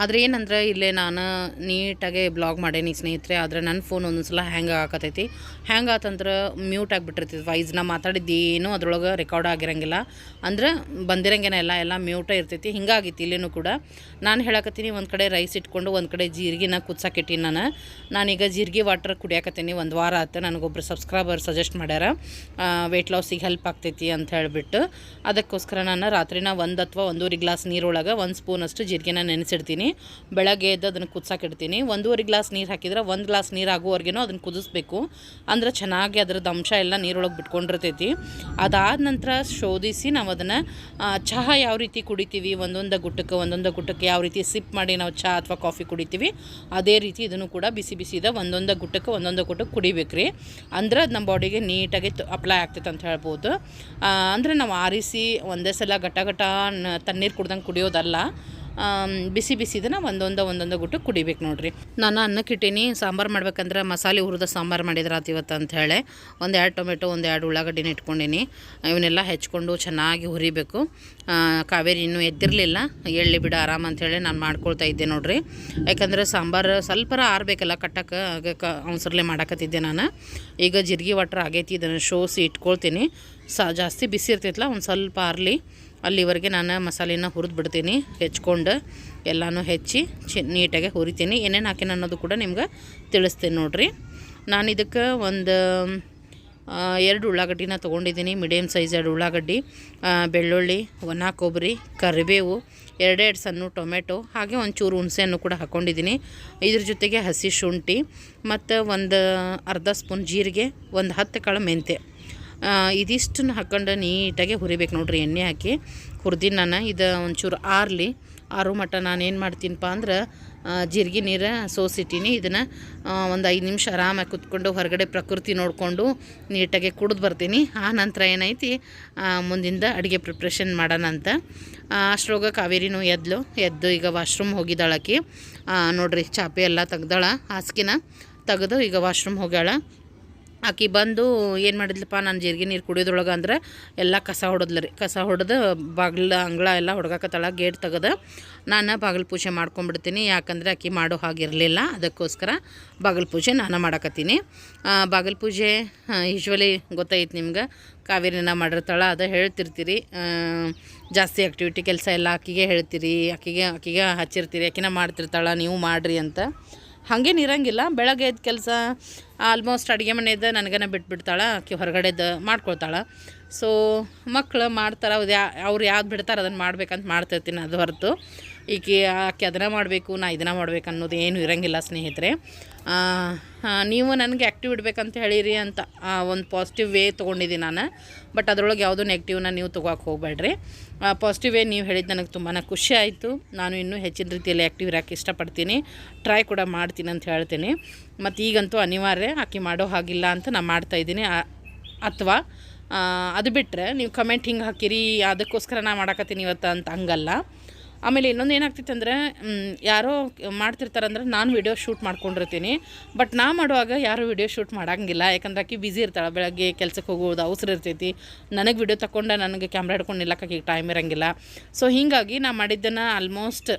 ಆದರೆ ಏನಂದ್ರೆ ಇಲ್ಲೇ ನಾನು ನೀಟಾಗೆ ಬ್ಲಾಗ್ ಮಾಡೇನಿ ಸ್ನೇಹಿತರೆ, ಆದರೆ ನನ್ನ ಫೋನ್ ಒಂದೊಂದು ಸಲ ಹ್ಯಾಂಗ್ ಆಗಕತ್ತೈತಿ. ಹ್ಯಾಂಗ್ ಆತಂದ್ರೆ ಮ್ಯೂಟ್ ಆಗಿಬಿಟ್ಟಿರ್ತೈತಿ ವಾಯ್ಸ್ ನಾ ಮಾತಾಡಿದ್ದೇನು ಅದ್ರೊಳಗೆ ರೆಕಾರ್ಡ್ ಆಗಿರಂಗಿಲ್ಲ. ಅಂದ್ರೆ ಬಂದಿರಂಗೇನ ಎಲ್ಲ ಎಲ್ಲ ಮ್ಯೂಟೇ ಇರ್ತೈತಿ ಹಿಂಗಾಗಿತ್ತು ಇಲ್ಲೇನು ಕೂಡ. ನಾನು ಹೇಳಕತ್ತೀನಿ, ಒಂದು ಕಡೆ ರೈಸ್ ಇಟ್ಕೊಂಡು ಒಂದು ಕಡೆ ಜೀರಿಗೆನ ಕುದ್ಸಾಕಿಟ್ಟೀನಿ ನಾನು. ನಾನೀಗ ಜೀರಿಗೆ ವಾಟರ್ ಕುಡಿಯಾಕತ್ತೀನಿ, ಒಂದು ವಾರ ಆಯ್ತು ನನಗೊಬ್ಬರು ಸಬ್ಸ್ಕ್ರೈಬರ್ ಸಜೆಸ್ಟ್ ಮಾಡ್ಯಾರ. ವೆಯ್ಟ್ ಲಾಸಿಗೆ ಹೆಲ್ಪ್ ಆಗ್ತೈತಿ ಅಂತ ಹೇಳಿಬಿಟ್ಟು. ಅದಕ್ಕೋಸ್ಕರ ನಾನು ರಾತ್ರಿನ ಒಂದು ಅಥವಾ ಒಂದೂವರೆ ಗ್ಲಾಸ್ ನೀರೊಳಗೆ ಒಂದು ಸ್ಪೂನಷ್ಟು ಜೀರಿಗೆನ ನೆನೆಸಿಡ್ತೀನಿ. ಬೆಳಗ್ಗೆ ಎದ್ದು ಅದನ್ನು ಕುದಿಸಾಕಿಡ್ತೀನಿ ಒಂದೂವರೆ ಗ್ಲಾಸ್ ನೀರು ಹಾಕಿದ್ರೆ ಒಂದು ಗ್ಲಾಸ್ ನೀರು ಆಗುವವರೆಗೂ ಅದನ್ನು ಕುದಿಸ್ಬೇಕು. ಅಂದರೆ ಚೆನ್ನಾಗಿ ಅದರದ್ದು ಅಂಶ ಎಲ್ಲ ನೀರೊಳಗೆ ಬಿಟ್ಕೊಂಡಿರ್ತೈತಿ. ಅದಾದ ನಂತರ ಶೋಧಿಸಿ ನಾವು ಅದನ್ನು ಚಹಾ ಯಾವ ರೀತಿ ಕುಡಿತೀವಿ? ಒಂದೊಂದು ಗುಟ್ಟಕ್ಕೆ ಒಂದೊಂದು ಗುಟ್ಟಕ್ಕೆ ಯಾವ ರೀತಿ ಸಿಪ್ ಮಾಡಿ ನಾವು ಚಹಾ ಅಥವಾ ಕಾಫಿ ಕುಡಿತೀವಿ, ಅದೇ ರೀತಿ ಇದನ್ನು ಕೂಡ ಬಿಸಿ ಬಿಸಿದ ಒಂದೊಂದು ಗುಟ್ಟಕ್ಕೆ ಒಂದೊಂದು ಗುಟ್ಟಕ್ಕೆ ಕುಡಿಬೇಕು ರೀ. ಅಂದ್ರೆ ಅದು ನಮ್ಮ ಬಾಡಿಗೆ ನೀಟಾಗಿ ಅಪ್ಲೈ ಆಗ್ತೈತೆ ಅಂತ ಹೇಳ್ಬೋದು. ಅಂದರೆ ನಾವು ಆರಿಸಿ ಒಂದೇ ಸಲ ಘಟ ಘಟ ತಣ್ಣೀರು ಕುಡ್ದಂಗೆ ಕುಡಿಯೋದಲ್ಲ ಬಿಸಿ ಬಿಸಿದನ್ನು ಒಂದೊಂದು ಒಂದೊಂದು ಗುಟ್ಟು ಕುಡಿಬೇಕು ನೋಡ್ರಿ. ನಾನು ಅನ್ನಕ್ಕೆ ಇಟ್ಟೀನಿ ಸಾಂಬಾರು ಮಾಡ್ಬೇಕಂದ್ರೆ ಮಸಾಲೆ ಹುರಿದ ಸಾಂಬಾರು ಮಾಡಿದ್ರೆ ಆತು ಇವತ್ತು ಅಂತ ಹೇಳಿ. ಒಂದು ಎರಡು ಟೊಮೆಟೊ, ಒಂದು ಎರಡು ಉಳ್ಳಾಗಡ್ಡಿನ ಇಟ್ಕೊಂಡಿನಿ. ಇವನ್ನೆಲ್ಲ ಹೆಚ್ಕೊಂಡು ಚೆನ್ನಾಗಿ ಹುರಿಬೇಕು. ಕಾವೇರಿ ಇನ್ನೂ ಎದ್ದಿರಲಿಲ್ಲ. ಎಳ್ಳಿ ಬಿಡ, ಆರಾಮ ಅಂಥೇಳಿ ನಾನು ಮಾಡ್ಕೊಳ್ತಾ ಇದ್ದೆ ನೋಡ್ರಿ. ಯಾಕಂದ್ರೆ ಸಾಂಬಾರು ಸ್ವಲ್ಪರ ಆರಬೇಕಲ್ಲ ಕಟ್ಟಕ್ಕೆ ಆಗಕ್ಕೆ ಅವಸರಲೆ ಮಾಡಕತ್ತಿದ್ದೆ ನಾನು. ಈಗ ಜಿರ್ಗಿ ವಾಟ್ರ್ ಆಗೈತಿ, ಇದನ್ನು ಶೋಸಿ ಇಟ್ಕೊಳ್ತೀನಿ. ಸಾ, ಜಾಸ್ತಿ ಬಿಸಿ ಇರ್ತೈತಲ್ಲ ಒಂದು ಸ್ವಲ್ಪ ಆರಲಿ. ಅಲ್ಲಿವರೆಗೆ ನಾನು ಮಸಾಲೆನ ಹುರಿದು ಬಿಡ್ತೀನಿ, ಹೆಚ್ಕೊಂಡು ಎಲ್ಲನೂ ಹೆಚ್ಚಿ ಚಿ ನೀಟಾಗಿ ಹುರಿತೀನಿ. ಏನೇನು ಹಾಕಿನ ಅನ್ನೋದು ಕೂಡ ನಿಮ್ಗೆ ತಿಳಿಸ್ತೀನಿ ನೋಡಿರಿ. ನಾನು ಇದಕ್ಕೆ ಒಂದು ಎರಡು ಉಳ್ಳಾಗಡ್ಡಿನ ತೊಗೊಂಡಿದ್ದೀನಿ ಮೀಡಿಯಮ್ ಸೈಜ್ ಎರಡು ಉಳ್ಳಾಗಡ್ಡಿ ಬೆಳ್ಳುಳ್ಳಿ, ಒಣ ಕೊಬ್ಬರಿ, ಕರಿಬೇವು, ಎರಡೆರಡು ಸಣ್ಣ ಟೊಮೆಟೊ, ಹಾಗೆ ಒಂಚೂರು ಹುಣಸೆಹಣ್ಣು ಕೂಡ ಹಾಕ್ಕೊಂಡಿದ್ದೀನಿ ಇದ್ರ ಜೊತೆಗೆ ಹಸಿ ಶುಂಠಿ, ಮತ್ತು ಒಂದು ಅರ್ಧ ಸ್ಪೂನ್ ಜೀರಿಗೆ, ಒಂದು ಹತ್ತು ಕಾಳು ಮೆಂತೆ ಇದಿಷ್ಟನ್ನು ಹಾಕ್ಕೊಂಡು ನೀಟಾಗಿ ಹುರಿಬೇಕು ನೋಡ್ರಿ, ಎಣ್ಣೆ ಹಾಕಿ. ಹುರಿದಿನ ನಾನು ಇದು ಒಂಚೂರು ಆರಲಿ. ಆರು ಮಟ್ಟ ನಾನು ಏನು ಮಾಡ್ತೀನಪ್ಪ ಅಂದ್ರೆ ಜೀರಿಗೆ ನೀರು ಸೋಸಿಟ್ಟಿನಿ ಇದನ್ನು ಒಂದು ಐದು ನಿಮಿಷ ಆರಾಮಾಗಿ ಕುತ್ಕೊಂಡು ಹೊರಗಡೆ ಪ್ರಕೃತಿ ನೋಡಿಕೊಂಡು ನೀಟಾಗಿ ಕುಡಿದು ಬರ್ತೀನಿ. ಆ ನಂತರ ಏನೈತಿ ಮುಂದಿಂದ ಅಡುಗೆ ಪ್ರಿಪ್ರೇಷನ್ ಮಾಡೋಣ ಅಂತ. ಅಷ್ಟ್ರೊಳಗೆ ಕಾವೇರಿನೂ ಎದ್ಲು. ಎದ್ದು ಈಗ ವಾಶ್ರೂಮ್ ಹೋಗಿದ್ದಾಳಕಿ. ನೋಡಿರಿ, ಚಾಪೆ ಎಲ್ಲ ತೆಗ್ದಾಳ. ಹಾಸಿಗೆನ ತೆಗೆದು ಈಗ ವಾಶ್ರೂಮ್ ಹೋಗ್ಯಾಳ. ಆಕಿ ಬಂದು ಏನು ಮಾಡಿದ್ಲಪ್ಪ, ನಾನು ಜೀರಿಗೆ ನೀರು ಕುಡಿಯೋದ್ರೊಳಗೆ ಅಂದ್ರೆ ಎಲ್ಲ ಕಸ ಹೊಡೆದ್ಲು ರೀ, ಕಸ ಹೊಡೆದು ಬಾಗಿಲ, ಅಂಗಳ ಎಲ್ಲ ಹೊಡ್ಗಾಕತ್ತಾಳ, ಗೇಟ್ ತೆಗೆದು. ನಾನು ಬಾಗಿಲು ಪೂಜೆ ಮಾಡ್ಕೊಂಬಿಡ್ತೀನಿ, ಯಾಕಂದರೆ ಆಕಿ ಮಾಡೋ ಹಾಗಿರಲಿಲ್ಲ, ಅದಕ್ಕೋಸ್ಕರ ಬಾಗಿಲು ಪೂಜೆ ನಾನು ಮಾಡಕತ್ತೀನಿ. ಬಾಗಿಲು ಪೂಜೆ ಯೂಶ್ವಲಿ ಗೊತ್ತೈತೆ ನಿಮ್ಗೆ, ಕಾವೇರಿನ ಮಾಡಿರ್ತಾಳೆ, ಅದು ಹೇಳ್ತಿರ್ತೀರಿ. ಜಾಸ್ತಿ ಆ್ಯಕ್ಟಿವಿಟಿ ಕೆಲಸ ಎಲ್ಲ ಆಕಿಗೆ ಹೇಳ್ತೀರಿ, ಆಕಿಗೆ ಆಕಿಗೆ ಹಚ್ಚಿರ್ತೀರಿ, ಆಕಿನ ಮಾಡ್ತಿರ್ತಾಳೆ, ನೀವು ಮಾಡಿರಿ ಅಂತ. ಹಾಗೇನು ಇರಂಗಿಲ್ಲ. ಬೆಳಗ್ಗೆ ಎದ್ದು ಕೆಲಸ ಆಲ್ಮೋಸ್ಟ್ ಅಡುಗೆ ಮನೆಯದ್ದು ನನಗನ ಬಿಟ್ಬಿಡ್ತಾಳೆ, ಆಕೆ ಹೊರಗಡೆದು ಮಾಡ್ಕೊಳ್ತಾಳೆ. ಸೊ ಮಕ್ಕಳು ಮಾಡ್ತಾರೆ ಅದು ಯಾ, ಅವ್ರು ಯಾವ್ದು ಬಿಡ್ತಾರೆ ಅದನ್ನು ಮಾಡ್ಬೇಕಂತ ಮಾಡ್ತಿರ್ತೀನಿ ಅದು ಹೊರತು. ಈಕೆ ಆಕೆ ಅದನ್ನ ಮಾಡಬೇಕು ನಾ ಇದನ್ನ ಮಾಡ್ಬೇಕು ಅನ್ನೋದು ಏನು ಇರಂಗಿಲ್ಲ ಸ್ನೇಹಿತರೆ. ಆ, ಆ, ನೀವು ನನಗೆ ಆ್ಯಕ್ಟಿವ್ ಇಡಬೇಕಂತ ಹೇಳಿರಿ ಅಂತ ಒಂದು ಪಾಸಿಟಿವ್ ವೇ ತೊಗೊಂಡಿದ್ದೀನಿ ನಾನು. ಬಟ್ ಅದರೊಳಗೆ ಯಾವುದೂ ನೆಗೆಟಿವ್ನ ನೀವು ತೊಗೋಕೆ ಹೋಗಬೇಡ್ರಿ. ಪಾಸಿಟಿವ್ ವೇ ನೀವು ಹೇಳಿದ್ದು ನನಗೆ ತುಂಬಾ ಖುಷಿ ಆಯಿತು. ನಾನು ಇನ್ನೂ ಹೆಚ್ಚಿನ ರೀತಿಯಲ್ಲಿ ಆ್ಯಕ್ಟಿವ್ ಇರೋಕೆ ಇಷ್ಟಪಡ್ತೀನಿ. ಟ್ರೈ ಕೂಡ ಮಾಡ್ತೀನಿ ಅಂತ ಹೇಳ್ತೀನಿ. ಮತ್ತು ಈಗಂತೂ ಅನಿವಾರ್ಯ ಆಕೆ ಮಾಡೋ ಹಾಗಿಲ್ಲ ಅಂತ ನಾನು ಮಾಡ್ತಾಯಿದ್ದೀನಿ ಅಥವಾ ಅದು ಬಿಟ್ಟರೆ ನೀವು ಕಮೆಂಟ್ ಹಿಂಗೆ ಹಾಕಿರಿ ಅದಕ್ಕೋಸ್ಕರ ನಾ ಮಾಡಾಕತ್ತೀನಿ ಇವತ್ತು ಅಂತ ಹಂಗಲ್ಲ. ಆಮೇಲೆ ಇನ್ನೊಂದು ಏನಾಗ್ತಿತ್ತು ಅಂದರೆ ಯಾರೋ ಮಾಡ್ತಿರ್ತಾರಂದ್ರೆ ನಾನು ವಿಡಿಯೋ ಶೂಟ್ ಮಾಡ್ಕೊಂಡಿರ್ತೀನಿ. ಬಟ್ ನಾ ಮಾಡುವಾಗ ಯಾರೂ ವಿಡಿಯೋ ಶೂಟ್ ಮಾಡೋಂಗಿಲ್ಲ. ಯಾಕಂದ್ರೆ ಆಕಿ ಬ್ಯುಸಿ ಇರ್ತಾಳೆ, ಬೆಳಗ್ಗೆ ಕೆಲಸಕ್ಕೆ ಹೋಗೋದು ಅವಸರ ಇರ್ತೈತಿ. ನನಗೆ ವಿಡಿಯೋ ತಗೊಂಡು ನನಗೆ ಕ್ಯಾಮ್ರಾ ಹಿಡ್ಕೊಂಡು ನಿಲ್ಲಕ್ಕೆ ಟೈಮ್ ಇರೋಂಗಿಲ್ಲ. ಸೊ ಹೀಗಾಗಿ ನಾ ಮಾಡಿದ್ದನ್ನು ಆಲ್ಮೋಸ್ಟ್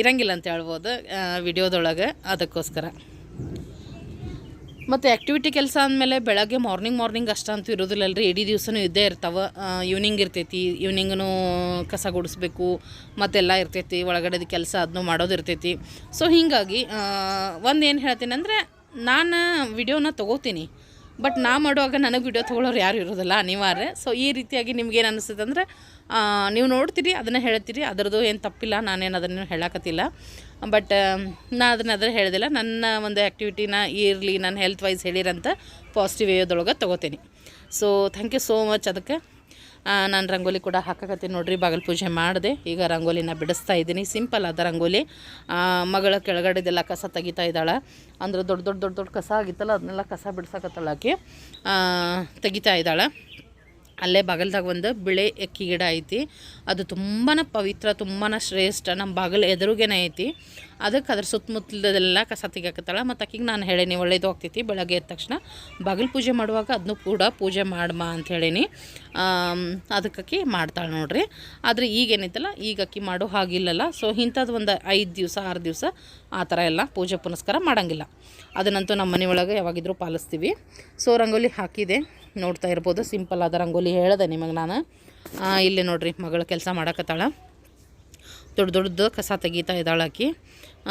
ಇರಂಗಿಲ್ಲ ಅಂತ ಹೇಳ್ಬೋದು ವಿಡಿಯೋದೊಳಗೆ ಅದಕ್ಕೋಸ್ಕರ. ಮತ್ತು ಆ್ಯಕ್ಟಿವಿಟಿ ಕೆಲಸ ಅಂದಮೇಲೆ ಬೆಳಗ್ಗೆ ಮಾರ್ನಿಂಗ್ ಮಾರ್ನಿಂಗ್ ಅಷ್ಟಂತೂ ಇರೋದಿಲ್ಲ ರೀ ಇಡೀ ದಿವಸನೂ ಇದ್ದೇ ಇರ್ತಾವೆ. ಈವ್ನಿಂಗ್ ಇರ್ತೈತಿ. ಈವ್ನಿಂಗೂ ಕಸ ಗುಡಿಸ್ಬೇಕು. ಮತ್ತೆಲ್ಲ ಇರ್ತೈತಿ. ಒಳಗಡೆದು ಕೆಲಸ ಅದನ್ನು ಮಾಡೋದು ಇರ್ತೈತಿ. ಸೊ ಹೀಗಾಗಿ ಒಂದು ಏನು ಹೇಳ್ತೀನಿ ಅಂದರೆ, ನಾನು ವಿಡಿಯೋನ ತೊಗೋತೀನಿ. ಬಟ್ ನಾ ಮಾಡುವಾಗ ನನಗೆ ವಿಡಿಯೋ ತೊಗೊಳೋರು ಯಾರು ಇರೋದಿಲ್ಲ. ಅನಿವಾರ್ಯ ಸೊ ಈ ರೀತಿಯಾಗಿ ನಿಮ್ಗೇನು ಅನಿಸ್ತದೆ ಅಂದರೆ ನೀವು ನೋಡ್ತೀರಿ, ಅದನ್ನು ಹೇಳ್ತೀರಿ. ಅದರದ್ದು ಏನು ತಪ್ಪಿಲ್ಲ. ನಾನೇನು ಅದನ್ನು ಹೇಳಕತ್ತಿಲ್ಲ. ಬಟ್ ನಾ ಅದನ್ನ ಅದ್ರ ಹೇಳ್ದಿಲ್ಲ. ನನ್ನ ಒಂದು ಆ್ಯಕ್ಟಿವಿಟಿನ ಇರಲಿ ನನ್ನ ಹೆಲ್ತ್ ವೈಸ್ ಹೇಳಿರಂತ ಪಾಸಿಟಿವ್ ವೇದೊಳಗೆ ತೊಗೋತೀನಿ. So thank you so much ಅದಕ್ಕೆ. ನಾನು ರಂಗೋಲಿ ಕೂಡ ಹಾಕಕತ್ತೀನಿ ನೋಡಿರಿ. ಬಾಗಲ್ ಪೂಜೆ ಮಾಡಿದೆ. ಈಗ ರಂಗೋಲಿನ ಬಿಡಿಸ್ತಾ ಇದ್ದೀನಿ. ಸಿಂಪಲ್ ಅದ ರಂಗೋಲಿ. ಮಗಳ ಕೆಳಗಡೆದೆಲ್ಲ ಕಸ ತೆಗಿತಾ ಇದ್ದಾಳೆ. ಅಂದ್ರೆ ದೊಡ್ಡ ದೊಡ್ಡ ದೊಡ್ಡ ದೊಡ್ಡ ಕಸ ಆಗಿತ್ತಲ್ಲ, ಅದನ್ನೆಲ್ಲ ಕಸ ಬಿಡ್ಸಕತ್ತಳಾಕಿ ತೆಗಿತಾ ಇದ್ದಾಳೆ. ಅಲ್ಲೇ ಬಾಗಲ್ದಾಗ ಒಂದು ಬಿಳೆ ಎಕ್ಕಿ ಗಿಡ ಐತಿ. ಅದು ತುಂಬಾ ಪವಿತ್ರ ತುಂಬಾ ಶ್ರೇಷ್ಠ ನಮ್ಮ ಬಾಗಿಲು ಎದುರುಗೇನೆ ಐತಿ. ಅದಕ್ಕೆ ಅದ್ರ ಸುತ್ತಮುತ್ತಲೆಲ್ಲ ಕಸ ತೆಗಿಯಾಕತ್ತಳ ಮತ್ತು ಆಕಿಗೆ ನಾನು ಹೇಳೀನಿ ಒಳ್ಳೇದು ಹೋಗ್ತೈತಿ, ಬೆಳಗ್ಗೆ ಎದ್ದ ತಕ್ಷಣ ಬಾಗಿಲು ಪೂಜೆ ಮಾಡುವಾಗ ಅದನ್ನು ಕೂಡ ಪೂಜೆ ಮಾಡಮ್ಮ ಅಂತ ಹೇಳೀನಿ. ಅದಕ್ಕೆ ಅಕ್ಕಿ ಮಾಡ್ತಾಳೆ ನೋಡ್ರಿ. ಆದರೆ ಈಗೇನೈತಲ್ಲ ಈಗ ಅಕ್ಕಿ ಮಾಡೋ ಹಾಗಿಲ್ಲಲ್ಲ. ಸೊ ಇಂಥದ್ದು ಒಂದು ಐದು ದಿವಸ, ಆರು ದಿವಸ ಆ ಥರ ಎಲ್ಲ ಪೂಜೆ ಪುನಸ್ಕಾರ ಮಾಡೋಂಗಿಲ್ಲ. ಅದನ್ನಂತೂ ನಮ್ಮ ಮನೆಯೊಳಗೆ ಯಾವಾಗಿದ್ರೂ ಪಾಲಿಸ್ತೀವಿ. ಸೊ ರಂಗೋಲಿ ಹಾಕಿದೆ. ನೋಡ್ತಾ ಇರ್ಬೋದು. ಸಿಂಪಲ್ ಆದ ರಂಗೋಲಿ ಹೇಳಿದೆ ನಿಮಗೆ ನಾನು. ಇಲ್ಲಿ ನೋಡ್ರಿ ಮಗಳು ಕೆಲಸ ಮಾಡಕತ್ತಾಳ. ದೊಡ್ಡ ದೊಡ್ಡದು ಕಸ ತೆಗಿತಾ ಇದ್ದಾಳೆ ಆಕಿ. ಆ,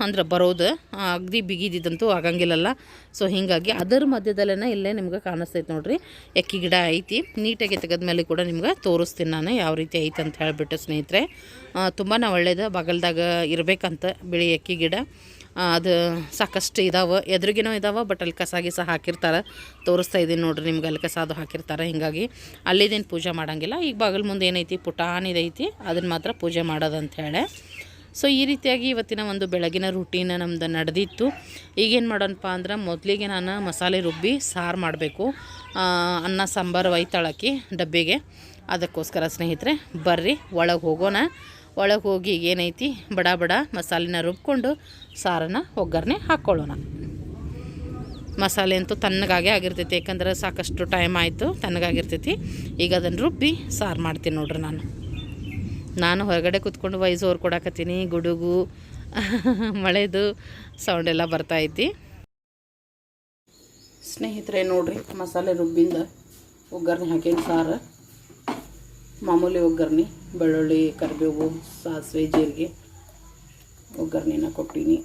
ಅಂದ್ರೆ ಬರೋದು ಅಗ್ದಿ ಬಿಗಿದಿದ್ದಂತೂ ಆಗಂಗಿಲ್ಲಲ್ಲ. ಸೊ ಹೀಗಾಗಿ ಅದರ ಮಧ್ಯದಲ್ಲೇ ಇಲ್ಲೇ ನಿಮ್ಗೆ ಕಾಣಿಸ್ತೈತೆ ನೋಡ್ರಿ. ಎಕ್ಕಿ ಗಿಡ ಐತಿ. ನೀಟಾಗಿ ತೆಗೆದ್ಮೇಲೆ ಕೂಡ ನಿಮ್ಗೆ ತೋರಿಸ್ತೀನಿ ನಾನು ಯಾವ ರೀತಿ ಐತೆ ಅಂತ ಹೇಳಿಬಿಟ್ಟು ಸ್ನೇಹಿತರೆ. ತುಂಬಾ ಒಳ್ಳೇದು. ಬಗಲ್ದಾಗ ಇರಬೇಕಂತ ಬಿಳಿ ಎಕ್ಕಿ ಗಿಡ. ಅದು ಸಾಕಷ್ಟು ಇದಾವೆ, ಎದುರಿಗೇನೋ ಇದಾವೆ ಬಟ್ ಅಲ್ಲಿ ಕಸ ಗಿಸ ಹಾಕಿರ್ತಾರೆ. ತೋರಿಸ್ತಾ ಇದ್ದೀನಿ ನೋಡ್ರಿ ನಿಮ್ಗೆ ಅಲ್ಲಿ ಕಸ ಅದು ಹಾಕಿರ್ತಾರೆ, ಹೀಗಾಗಿ. ಅಲ್ಲಿದೇನು ಪೂಜೆ ಮಾಡೋಂಗಿಲ್ಲ. ಈಗ ಬಾಗಿಲು ಮುಂದೆ ಏನೈತಿ ಪುಟಾನಿದೈತಿ ಅದನ್ನು ಮಾತ್ರ ಪೂಜೆ ಮಾಡೋದಂಥೇಳಿ ಸೊ ಈ ರೀತಿಯಾಗಿ ಇವತ್ತಿನ ಒಂದು ಬೆಳಗಿನ ರೂಟೀನ್ ನಮ್ದು ನಡೆದಿತ್ತು. ಈಗೇನು ಮಾಡೋಣಪ್ಪ ಅಂದ್ರೆ ಮೊದಲಿಗೆ ನಾನು ಮಸಾಲೆ ರುಬ್ಬಿ ಸಾರು ಮಾಡಬೇಕು. ಅನ್ನ, ಸಾಂಬಾರು ಒಯ್ತಾಳಕ್ಕಿ ಡಬ್ಬಿಗೆ. ಅದಕ್ಕೋಸ್ಕರ ಸ್ನೇಹಿತರೆ, ಬರ್ರಿ, ಒಳಗೆ ಹೋಗೋಣ. ಒಳಗೆ ಹೋಗಿ ಏನೈತಿ, ಬಡ ಬಡ ಮಸಾಲೆನ ರುಬ್ಕೊಂಡು ಸಾರನ್ನು, ಒಗ್ಗರಣೆ ಹಾಕ್ಕೊಳ್ಳೋಣ ಮಸಾಲೆ ಅಂತೂ ತಣ್ಣಗಾಗೇ ಆಗಿರ್ತೈತಿ, ಯಾಕಂದ್ರೆ ಸಾಕಷ್ಟು ಟೈಮ್ ಆಯಿತು, ತಣ್ಣಗಾಗಿರ್ತೈತಿ. ಈಗ ಅದನ್ನು ರುಬ್ಬಿ ಸಾರು ಮಾಡ್ತೀನಿ ನೋಡ್ರಿ ನಾನು. ನಾನು ಹೊರಗಡೆ ಕೂತ್ಕೊಂಡು ವಯಸ್ಸು ಅವ್ರು ಕೊಡಕತ್ತೀನಿ, ಗುಡುಗು, *laughs* ಮಳೆದು ಸೌಂಡ್ ಎಲ್ಲ ಬರ್ತೈತಿ ಸ್ನೇಹಿತರೆ, ನೋಡ್ರಿ, ಮಸಾಲೆ ರುಬ್ಬಿಂದ ಒಗ್ಗರಣೆ ಹಾಕೇನು ಸಾರು. ಮಾಮೂಲಿ ಒಗ್ಗರಣೆ, ಬೆಳ್ಳುಳ್ಳಿ, ಕರಿಬೇವು, ಸಾಸಿವೆ, ಜೀರಿಗೆ. ಒಗ್ಗರಣೆನ ಕೊಟ್ಟೀನಿ.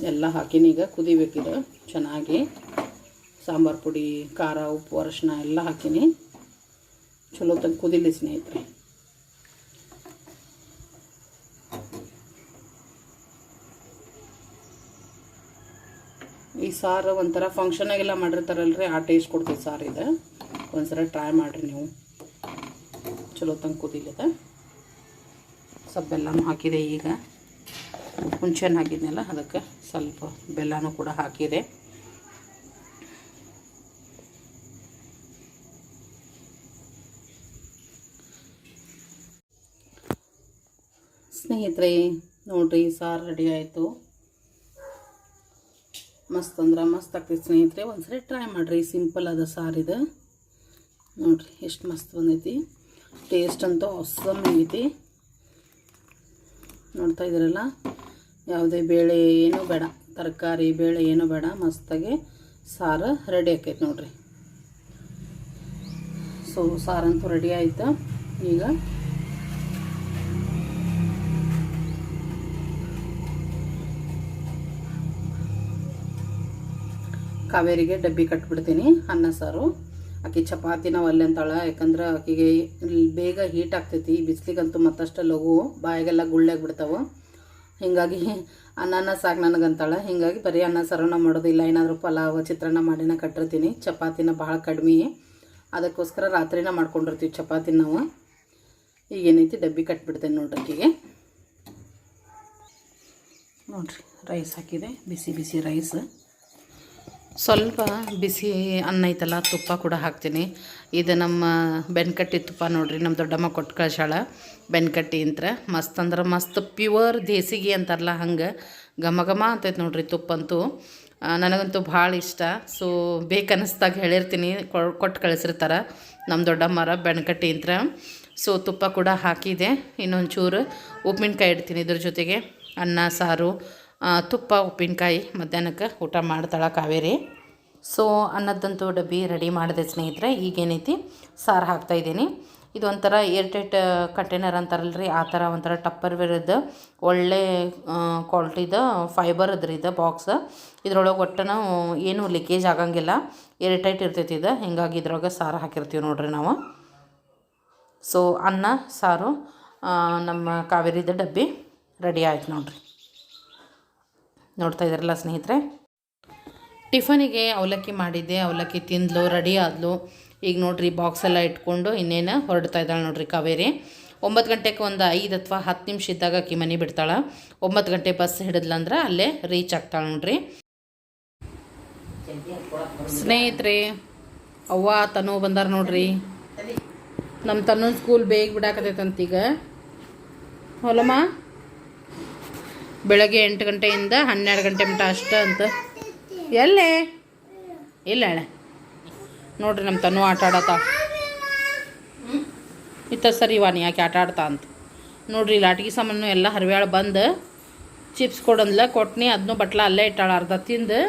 ಎಲ್ಲ ಹಾಕಿನಿ. ಈಗ ಕುದಿಬೇಕಿದೆ. ಚೆನ್ನಾಗಿ ಸಾಂಬಾರು ಪುಡಿ, ಖಾರ, ಉಪ್ಪು, ಅರಶಿನ ಎಲ್ಲ ಹಾಕಿನಿ. ಚಲೋ ತಂದು ಕುದಿಲಿ ಸ್ನೇಹಿತರೆ. ಈ ಸಾರು ಒಂಥರ ಫಂಕ್ಷನಾಗೆಲ್ಲ ಮಾಡಿರ್ತಾರಲ್ರಿ, ಆ ಟೇಸ್ಟ್ ಕೊಡ್ತೀವಿ ಸಾರು ಇದು. ಒಂದ್ಸಲ ಟ್ರೈ ಮಾಡಿರಿ ನೀವು. ಚಲೋ ತಂಗೆ ಕುದಿಲಿದೆ. ಸ್ವಲ್ಪ ಬೆಲ್ಲನೂ ಹಾಕಿದೆ ಈಗ. ಹುಣ್ಸೆಹಣ್ಣು ಹಾಕಿದ್ನಲ್ಲ, ಅದಕ್ಕೆ ಸ್ವಲ್ಪ ಬೆಲ್ಲನೂ ಕೂಡ ಹಾಕಿದೆ. ಸ್ನೇಹಿತರೆ, ನೋಡ್ರಿ ಸಾರು ರೆಡಿ ಆಯಿತು. ಮಸ್ತ್ ಅಂದ್ರೆ ಮಸ್ತ್ ಆಗ್ತೈತೆ ಸ್ನೇಹಿತರೆ, ಒಂದ್ಸರಿ ಟ್ರೈ ಮಾಡಿರಿ ಸಿಂಪಲ್ ಅದ ಸಾರಿದು ನೋಡ್ರಿ, ಎಷ್ಟು ಮಸ್ತ್ ಬಂದೈತಿ. ಟೇಸ್ಟ್ ಅಂತೂ ಹೊಸ ಆಗೈತಿ ನೋಡ್ತಾ ಇದ್ದೀರಲ್ಲ? ಯಾವುದೇ ಬೇಳೆ ಏನೂ ಬೇಡ. ತರಕಾರಿ, ಬೇಳೆ ಏನೂ ಬೇಡ. ಮಸ್ತಾಗಿ ಸಾರು ರೆಡಿ ಆಕೈತೆ ನೋಡ್ರಿ. ಸೊ ಸಾರಂತೂ ರೆಡಿ ಆಯ್ತು. ಈಗ ಕಾವೇರಿಗೆ ಡಬ್ಬಿ ಕಟ್ಬಿಡ್ತೀನಿ. ಅನ್ನ ಸಾರು. ಆಕೆ ಚಪಾತಿನ ಒಲ್ಲೆ ಅಂತಾಳೆ. ಯಾಕಂದ್ರೆ ಆಕೆಗೆ ಬೇಗ ಹೀಟ್ ಆಗ್ತೈತಿ, ಬಿಸಿಲಿಗಂತೂ ಮತ್ತಷ್ಟು ಲಘು, ಬಾಯಿಗೆಲ್ಲ ಗುಳ್ಳೆಗೆ ಬಿಡ್ತಾವೆ ಹೀಗಾಗಿ ಅನ್ನನ ಸಾಕು ನನಗಂತಾಳೆ. ಹೀಗಾಗಿ ಬರೀ ಅನ್ನ ಸರವಣ ಮಾಡೋದಿಲ್ಲ ಏನಾದರೂ ಪಲಾವ್, ಚಿತ್ರಾನ್ನ ಮಾಡಿನ ಕಟ್ಟಿರ್ತೀನಿ. ಚಪಾತಿನ ಭಾಳ ಕಡಿಮೆ. ಅದಕ್ಕೋಸ್ಕರ ರಾತ್ರಿನ ಮಾಡ್ಕೊಂಡಿರ್ತೀವಿ ಚಪಾತಿ ನಾವು. ಈಗ ಏನೈತಿ, ಡಬ್ಬಿ ಕಟ್ಬಿಡ್ತೇನೆ ನೋಡ್ರಿ ಆಕೆಗೆ. ನೋಡ್ರಿ ರೈಸ್ ಹಾಕಿದೆ. ಬಿಸಿ ಬಿಸಿ ರೈಸ್ ಸ್ವಲ್ಪ ಬಿಸಿ ಅನ್ನ ಐತಲ್ಲ ತುಪ್ಪ ಕೂಡ ಹಾಕ್ತೀನಿ. ಇದು ನಮ್ಮ ಬೆನ್ಕಟ್ಟಿ ತುಪ್ಪ ನೋಡ್ರಿ ನಮ್ಮ ದೊಡ್ಡಮ್ಮ ಕೊಟ್ಟು ಕಳ್ಸಾಳ ಬೆನ್ಕಟ್ಟಿ ಅಂತ ಮಸ್ತ್ ಅಂದ್ರೆ ಮಸ್ತ್ ಪ್ಯೂರ್ ದೇಸಿಗೆ ಅಂತಾರಲ್ಲ ಹಂಗೆ. ಘಮ ಘಮ ಅಂತೈತೆ ನೋಡ್ರಿ ತುಪ್ಪ ಅಂತೂ. ಆ, ನನಗಂತೂ ಭಾಳ ಇಷ್ಟ. ಸೊ ಬೇಕನ್ನಿಸ್ದಾಗ ಹೇಳಿರ್ತೀನಿ ಕೊಟ್ಟು ಕಳಿಸಿರ್ತಾರೆ ನಮ್ಮ ದೊಡ್ಡಮ್ಮರ ಬೆಣ್ಕಟ್ಟಿ ಅಂತ ಸೊ ತುಪ್ಪ ಕೂಡ ಹಾಕಿದೆ. ಇನ್ನೊಂಚೂರು ಉಪ್ಪಿನಕಾಯಿ ಇಡ್ತೀನಿ ಇದ್ರ ಜೊತೆಗೆ. ಅನ್ನ ಸಾರು. ತುಪ್ಪ, ಉಪ್ಪಿನಕಾಯಿ ಮಧ್ಯಾಹ್ನಕ್ಕೆ ಊಟ ಮಾಡ್ತಾಳೆ ಕಾವೇರಿ. ಸೊ ಅನ್ನದಂತೂ ಡಬ್ಬಿ ರೆಡಿ ಮಾಡಿದೆ ಸ್ನೇಹಿತರೆ, ಈಗೇನೈತಿ? ಸಾರು ಹಾಕ್ತಾಯಿದ್ದೀನಿ ಇದು ಒಂಥರ ಏರ್ಟೈಟ್ ಕಂಟೈನರ್ ರೀ ಆ ಥರ ಒಂಥರ ಟಪ್ಪರ್ ಇರೋದು ಒಳ್ಳೆ ಕ್ವಾಲಿಟಿದ ಫೈಬರ್ ಅದ್ರಿ ಇದು ಬಾಕ್ಸ್ ಇದ್ರೊಳಗೆ ಒಟ್ಟು ನಾವು ಏನು ಲೀಕೇಜ್ ಆಗಂಗಿಲ್ಲ. ಏರ್ಟೈಟ್ ಇರ್ತೈತಿ ಇದು. ಹಿಂಗಾಗಿ ಇದ್ರೊಳಗೆ ಸಾರು ಹಾಕಿರ್ತೀವಿ ನೋಡ್ರಿ ನಾವು. ಸೊ ಅನ್ನ, ಸಾರು ನಮ್ಮ ಕಾವೇರಿದ ಡಬ್ಬಿ ರೆಡಿ ಆಯ್ತು ನೋಡ್ರಿ. ನೋಡ್ತಾ ಇದ್ದಾರಲ್ಲ ಸ್ನೇಹಿತರೆ? ಟಿಫನಿಗೆ ಅವಲಕ್ಕಿ ಮಾಡಿದ್ದೆ, ಅವಲಕ್ಕಿ ತಿಂದ್ಲು, ರೆಡಿ ಆದಲು. ಈಗ ನೋಡ್ರಿ ಬಾಕ್ಸ್ ಎಲ್ಲ ಇಟ್ಕೊಂಡು ಇನ್ನೇನು ಹೊರಡ್ತಾ ಇದ್ದಾಳೆ ನೋಡ್ರಿ ಕಾವೇರಿ. ಒಂಬತ್ತು ಗಂಟೆಗೆ ಒಂದು ಐದು ಅಥವಾ ಹತ್ತು ನಿಮಿಷ ಇದ್ದಾಗ ಆಕಿ ಮನೆ ಬಿಡ್ತಾಳೆ. ಒಂಬತ್ತು ಗಂಟೆ ಬಸ್ ಹಿಡಿದ್ಲಂದ್ರೆ ಅಲ್ಲೇ ರೀಚ್ ಆಗ್ತಾಳೆ ನೋಡ್ರಿ. ಸ್ನೇಹಿತರೆ, ಅವ್ವ, ತನು ಬಂದಾರ ನೋಡ್ರಿ. ನಮ್ಮ ತನು ಸ್ಕೂಲ್ ಬೇಗ ಬಿಡಾಕತೈತಂತೀಗ ಹೊಲಮ್ಮ ಬೆಳಗ್ಗೆ ಎಂಟು ಗಂಟೆಯಿಂದ ಹನ್ನೆರಡು ಗಂಟೆ ಮಟ್ಟ ಅಷ್ಟ ಅಂತ. ಎಲ್ಲೇ? ಇಲ್ಲ ಹೇಳ. ನೋಡ್ರಿ ನಮ್ಮ ತನು ಆಟ ಆಡತ್ತ ಇತ್ತ ಸರಿ ವಾಣಿ ಯಾಕೆ ಆಟ ಆಡ್ತಾ ಅಂತ. ನೋಡ್ರಿ ಇಲ್ಲಿ ಆಟಿಗೆ ಸಾಮಾನು ಎಲ್ಲ ಹರಿವ್ಯಾಳ ಬಂದು ಚಿಪ್ಸ್ ಕೊಡಂದ್ಲ ಕೊಟ್ನಿ ಅದನ್ನೂ ಬಟ್ಲ ಅಲ್ಲೇ ಇಟ್ಟಾಳ ಅರ್ಧ ತಿಂದು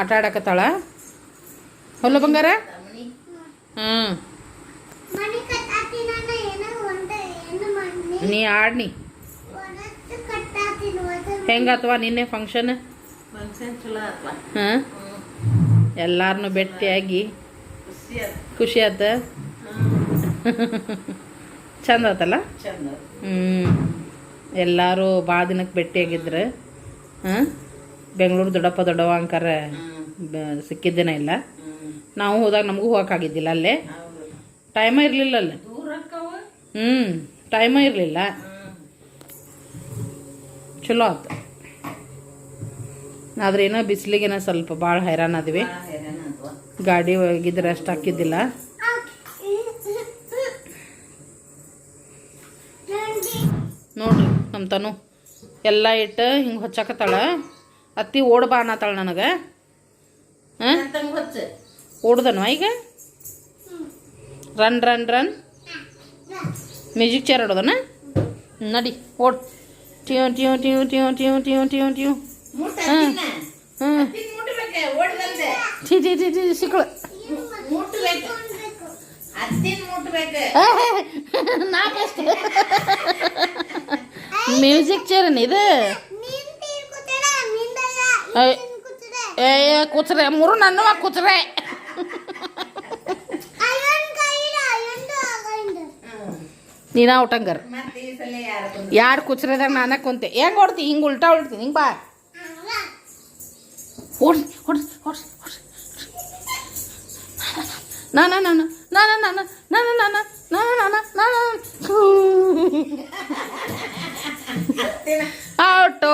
ಆಟ ಆಡಕತ್ತಾಳ. ಹೊಲ ಬಂಗಾರ? ಹ್ಞೂ ನೀ ಆಡ್ನಿ. ಹೆಂಗಾತವ ನಿನ್ನೆ ಫಂಕ್ಷನ್ ಹಾಂ? ಎಲ್ಲಾರನ್ನು ಭೇಟಿಯಾಗಿ. ಖುಷಿ ಆತ? ಚಂದ ಆತಲ್ಲ? ಹ್ಞೂ ಎಲ್ಲರೂ ಭಾಳ ದಿನಕ್ಕೆ ಭೇಟಿಯಾಗಿದ್ರು. ಹಾಂ? ಬೆಂಗಳೂರು ದೊಡ್ಡಪ್ಪ ದೊಡ್ಡವ ಅಂಕಾರ ಸಿಕ್ಕಿದ್ದೇನ ಸಿಕ್ಕಿದ್ದೇನೆ ಇಲ್ಲ? ನಾವು ಹೋದಾಗ ನಮಗೂ ಹೋಗೋಕ್ಕಾಗಿದ್ದಿಲ್ಲ ಅಲ್ಲೇ? ಟೈಮ ಇರಲಿಲ್ಲ ಅಲ್ಲಿ. ಹ್ಞೂ ಟೈಮ ಇರಲಿಲ್ಲ. ಚಲೋ ಆಯ್ತು ಆದ್ರೆ ಏನೋ ಬಿಸಿಲಿಗೇನೋ ಸ್ವಲ್ಪ ಭಾಳ ಹೈರಾಣ ಆದ್ವಿ. ಗಾಡಿ ಒಳಗಿದ್ರೆ ಅಷ್ಟು ಹಾಕಿದ್ದಿಲ್ಲ. ನೋಡ್ರಿ ನಮ್ಮ ತನು. ಎಲ್ಲ ಇಟ್ಟು ಹಿಂಗೆ ಹೊಚ್ಚಾಕತ್ತಾಳ. ಅತ್ತಿ ಓಡ್ಬಾ ಅನ್ನತ್ತಾಳ ನನಗೆ. ಹಾಂ? ಓಡ್ದನು ಈಗ? Run run run. Music chair ಆಡೋದನ ನಡಿ ಓಡ್. ಟ್ಯೂ ಟ್ಯೂ ಟ್ಯೂ ಟ್ಯೂ ಟ್ಯೂ ಟ್ಯೂ ಟ್ಯೂ ಟ್ಯೂ ಹಾಂ ಹಾಂ ಛೀ ಛೀ ಛೀ ಛೀ ಸಿಕ್ಕಳು ನಾಕಷ್ಟು ಮ್ಯೂಸಿಕ್ ಚೇರ್ ಇದು ನೀನ್ ತೀರ್ಕೊತಾಳ ನಿಂದಲ್ಲ ಏಯ್, ಕೂತಿದೆ ಏ ಕೂತ್ರೆ ಮೂರು ನನ್ನವ ಕೂತ್ರೆ ಅಯ್ಯನ್ ಕೈಲ ಅಯ್ಯಂದು ಆಗಂದು ನೀನ ಔಟಂಗರ್ ಯಾರು ಕುಚ್ರದಾಗ ನಾನ ಕುಂತೆ ಹೆಂಗ್ ಹೊಡ್ತಿ ಹಿಂಗೆ ಉಲ್ಟಾ ಹೊಡ್ತೀನಿ ಹಿಂಗೆ ಬಾ ಹೊಡ್ಸಿ ಹೊಡ್ಸಿ ಹೊಡ್ಸಿ ಹೊಡ್ಸಿ ನಾನ ನಾನು ನಾನ ನಾನು ನಾನ ನಾನು ನಾನ ನಾನು ನಾನು ಔಟು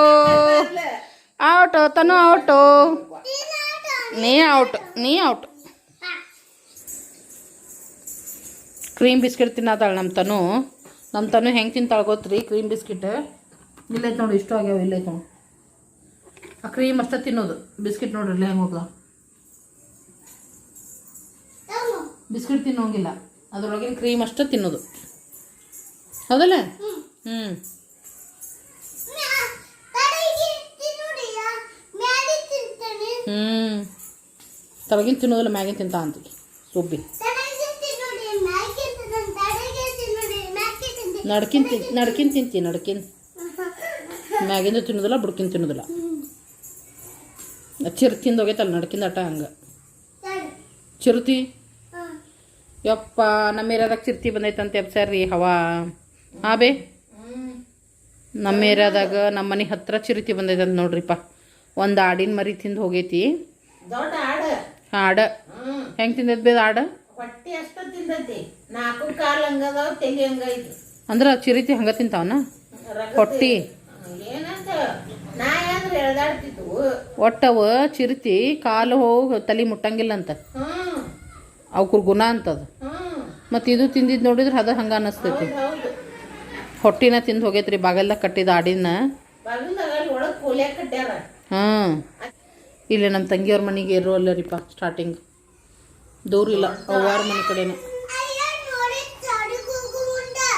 ಔಟು ತನು ಔಟು ನೀ ಔಟ್ ನೀ ಔಟ್ ಕ್ರೀಮ್ ಬಿಸ್ಕೆಟ್ ತಿನ್ನತಾಳ ನಮ್ಮ ತನು ನಮ್ಮ ತನು ಹೆಂಗೆ ತಿಂತಾಳ ಗೊತ್ತ್ರಿ? ಕ್ರೀಮ್ ಬಿಸ್ಕಿಟ್ ಇಲ್ಲೈತೆ ನೋಡಿ ಇಷ್ಟು ಆಗ್ಯಾವ ಇಲ್ಲೈತೆ ನೋಡಿ ಆ ಕ್ರೀಮ್ ಅಷ್ಟೇ ತಿನ್ನೋದು. ಬಿಸ್ಕಿಟ್ ನೋಡ್ರಿ ಹೆಂಗೆ ಹೋಗ್ದ ಬಿಸ್ಕಿಟ್ ತಿನ್ನೋಂಗಿಲ್ಲ. ಅದರೊಳಗಿನ ಕ್ರೀಮ್ ಅಷ್ಟೇ ತಿನ್ನೋದು. ಹೌದಲ್ಲ? ಹ್ಞೂ ಹ್ಞೂ ತಳಗಿನ ತಿನ್ನೋದಿಲ್ಲ, ಮ್ಯಾಗಿನ ತಿಂತ ಅಂತೀವಿ ಸುಬ್ಬಿ. ನಡ್ಕಿನ್ ತಿನ್ ನಡ್ಕಿನ್ ತಿಂತಿ ನಡ್ಕಿನ್. ಮ್ಯಾಗಿಂದು ತಿನ್ನೋದಿಲ್ಲ ಬುಡ್ಕಿನ್ ತಿನ್ನೋದಿಲ್ಲ. ಚಿರ್ ತಿಂದೋಗೈತಲ್ಲ ನಡ್ಕಿಂದ ಆಟ ಹಂಗೆ. ಚಿರುತಿ? ಯಪ್ಪ ನಮ್ಮ ಏರಿಯಾದಾಗ ಚಿರ್ತಿ ಬಂದೈತಂತ ಎಬ್ಸಾರ್ರಿ ಹವಾ. ಹಾ ಬೇ? ನಮ್ಮ ಏರಿಯಾದಾಗ ನಮ್ಮ ಮನೆ ಹತ್ರ ಚಿರುತಿ ಬಂದೈತಂತ ನೋಡ್ರಿಪ್ಪ ಒಂದು ಆಡಿನ ಮರಿ ತಿಂದು ಹೋಗೈತಿ. ಆಡ. ಹೆಂಗೆ ತಿಂದೈತಿ ಬೇ ಆಡ? ಹೊಟ್ಟಿ ಅಷ್ಟ ತಿಂದೈತಿ. ನಾಲ್ಕು ಕಾಲು ಹಂಗದಾವ ತಲೆ ಹಂಗೈತಿ ಅಂದ್ರೆ ಚಿರಿತಿ ಹಂಗ ತಿಂತಾವನ? ಹೊಟ್ಟಿ. ಒಟ್ಟವ ಚಿರಿತಿ ಕಾಲು ಹೋಗಿ ತಲೆ ಮುಟ್ಟಂಗಿಲ್ಲ ಅಂತ ಅವ್ರ ಗುಣ ಅಂತದ. ಮತ್ತು ಇದು ತಿಂದಿದ್ದು ನೋಡಿದ್ರೆ ಅದು ಹಂಗೆ ಅನಸ್ತೈತಿ. ಹೊಟ್ಟಿನ ತಿಂದು ಹೋಗೈತ್ರಿ ಬಾಗಲ್ದಾಗ ಕಟ್ಟಿದ ಆಡಿನ. ಹಾಂ. ಇಲ್ಲಿ ನಮ್ಮ ತಂಗಿಯವ್ರ ಮನೆಗೆ ಇರೋ ಅಲ್ಲರಿಪ್ಪ ಸ್ಟಾರ್ಟಿಂಗ್ ದೂರಿಲ್ಲ ಅವ್ವಾರ ಮನೆ ಕಡೆನೇ.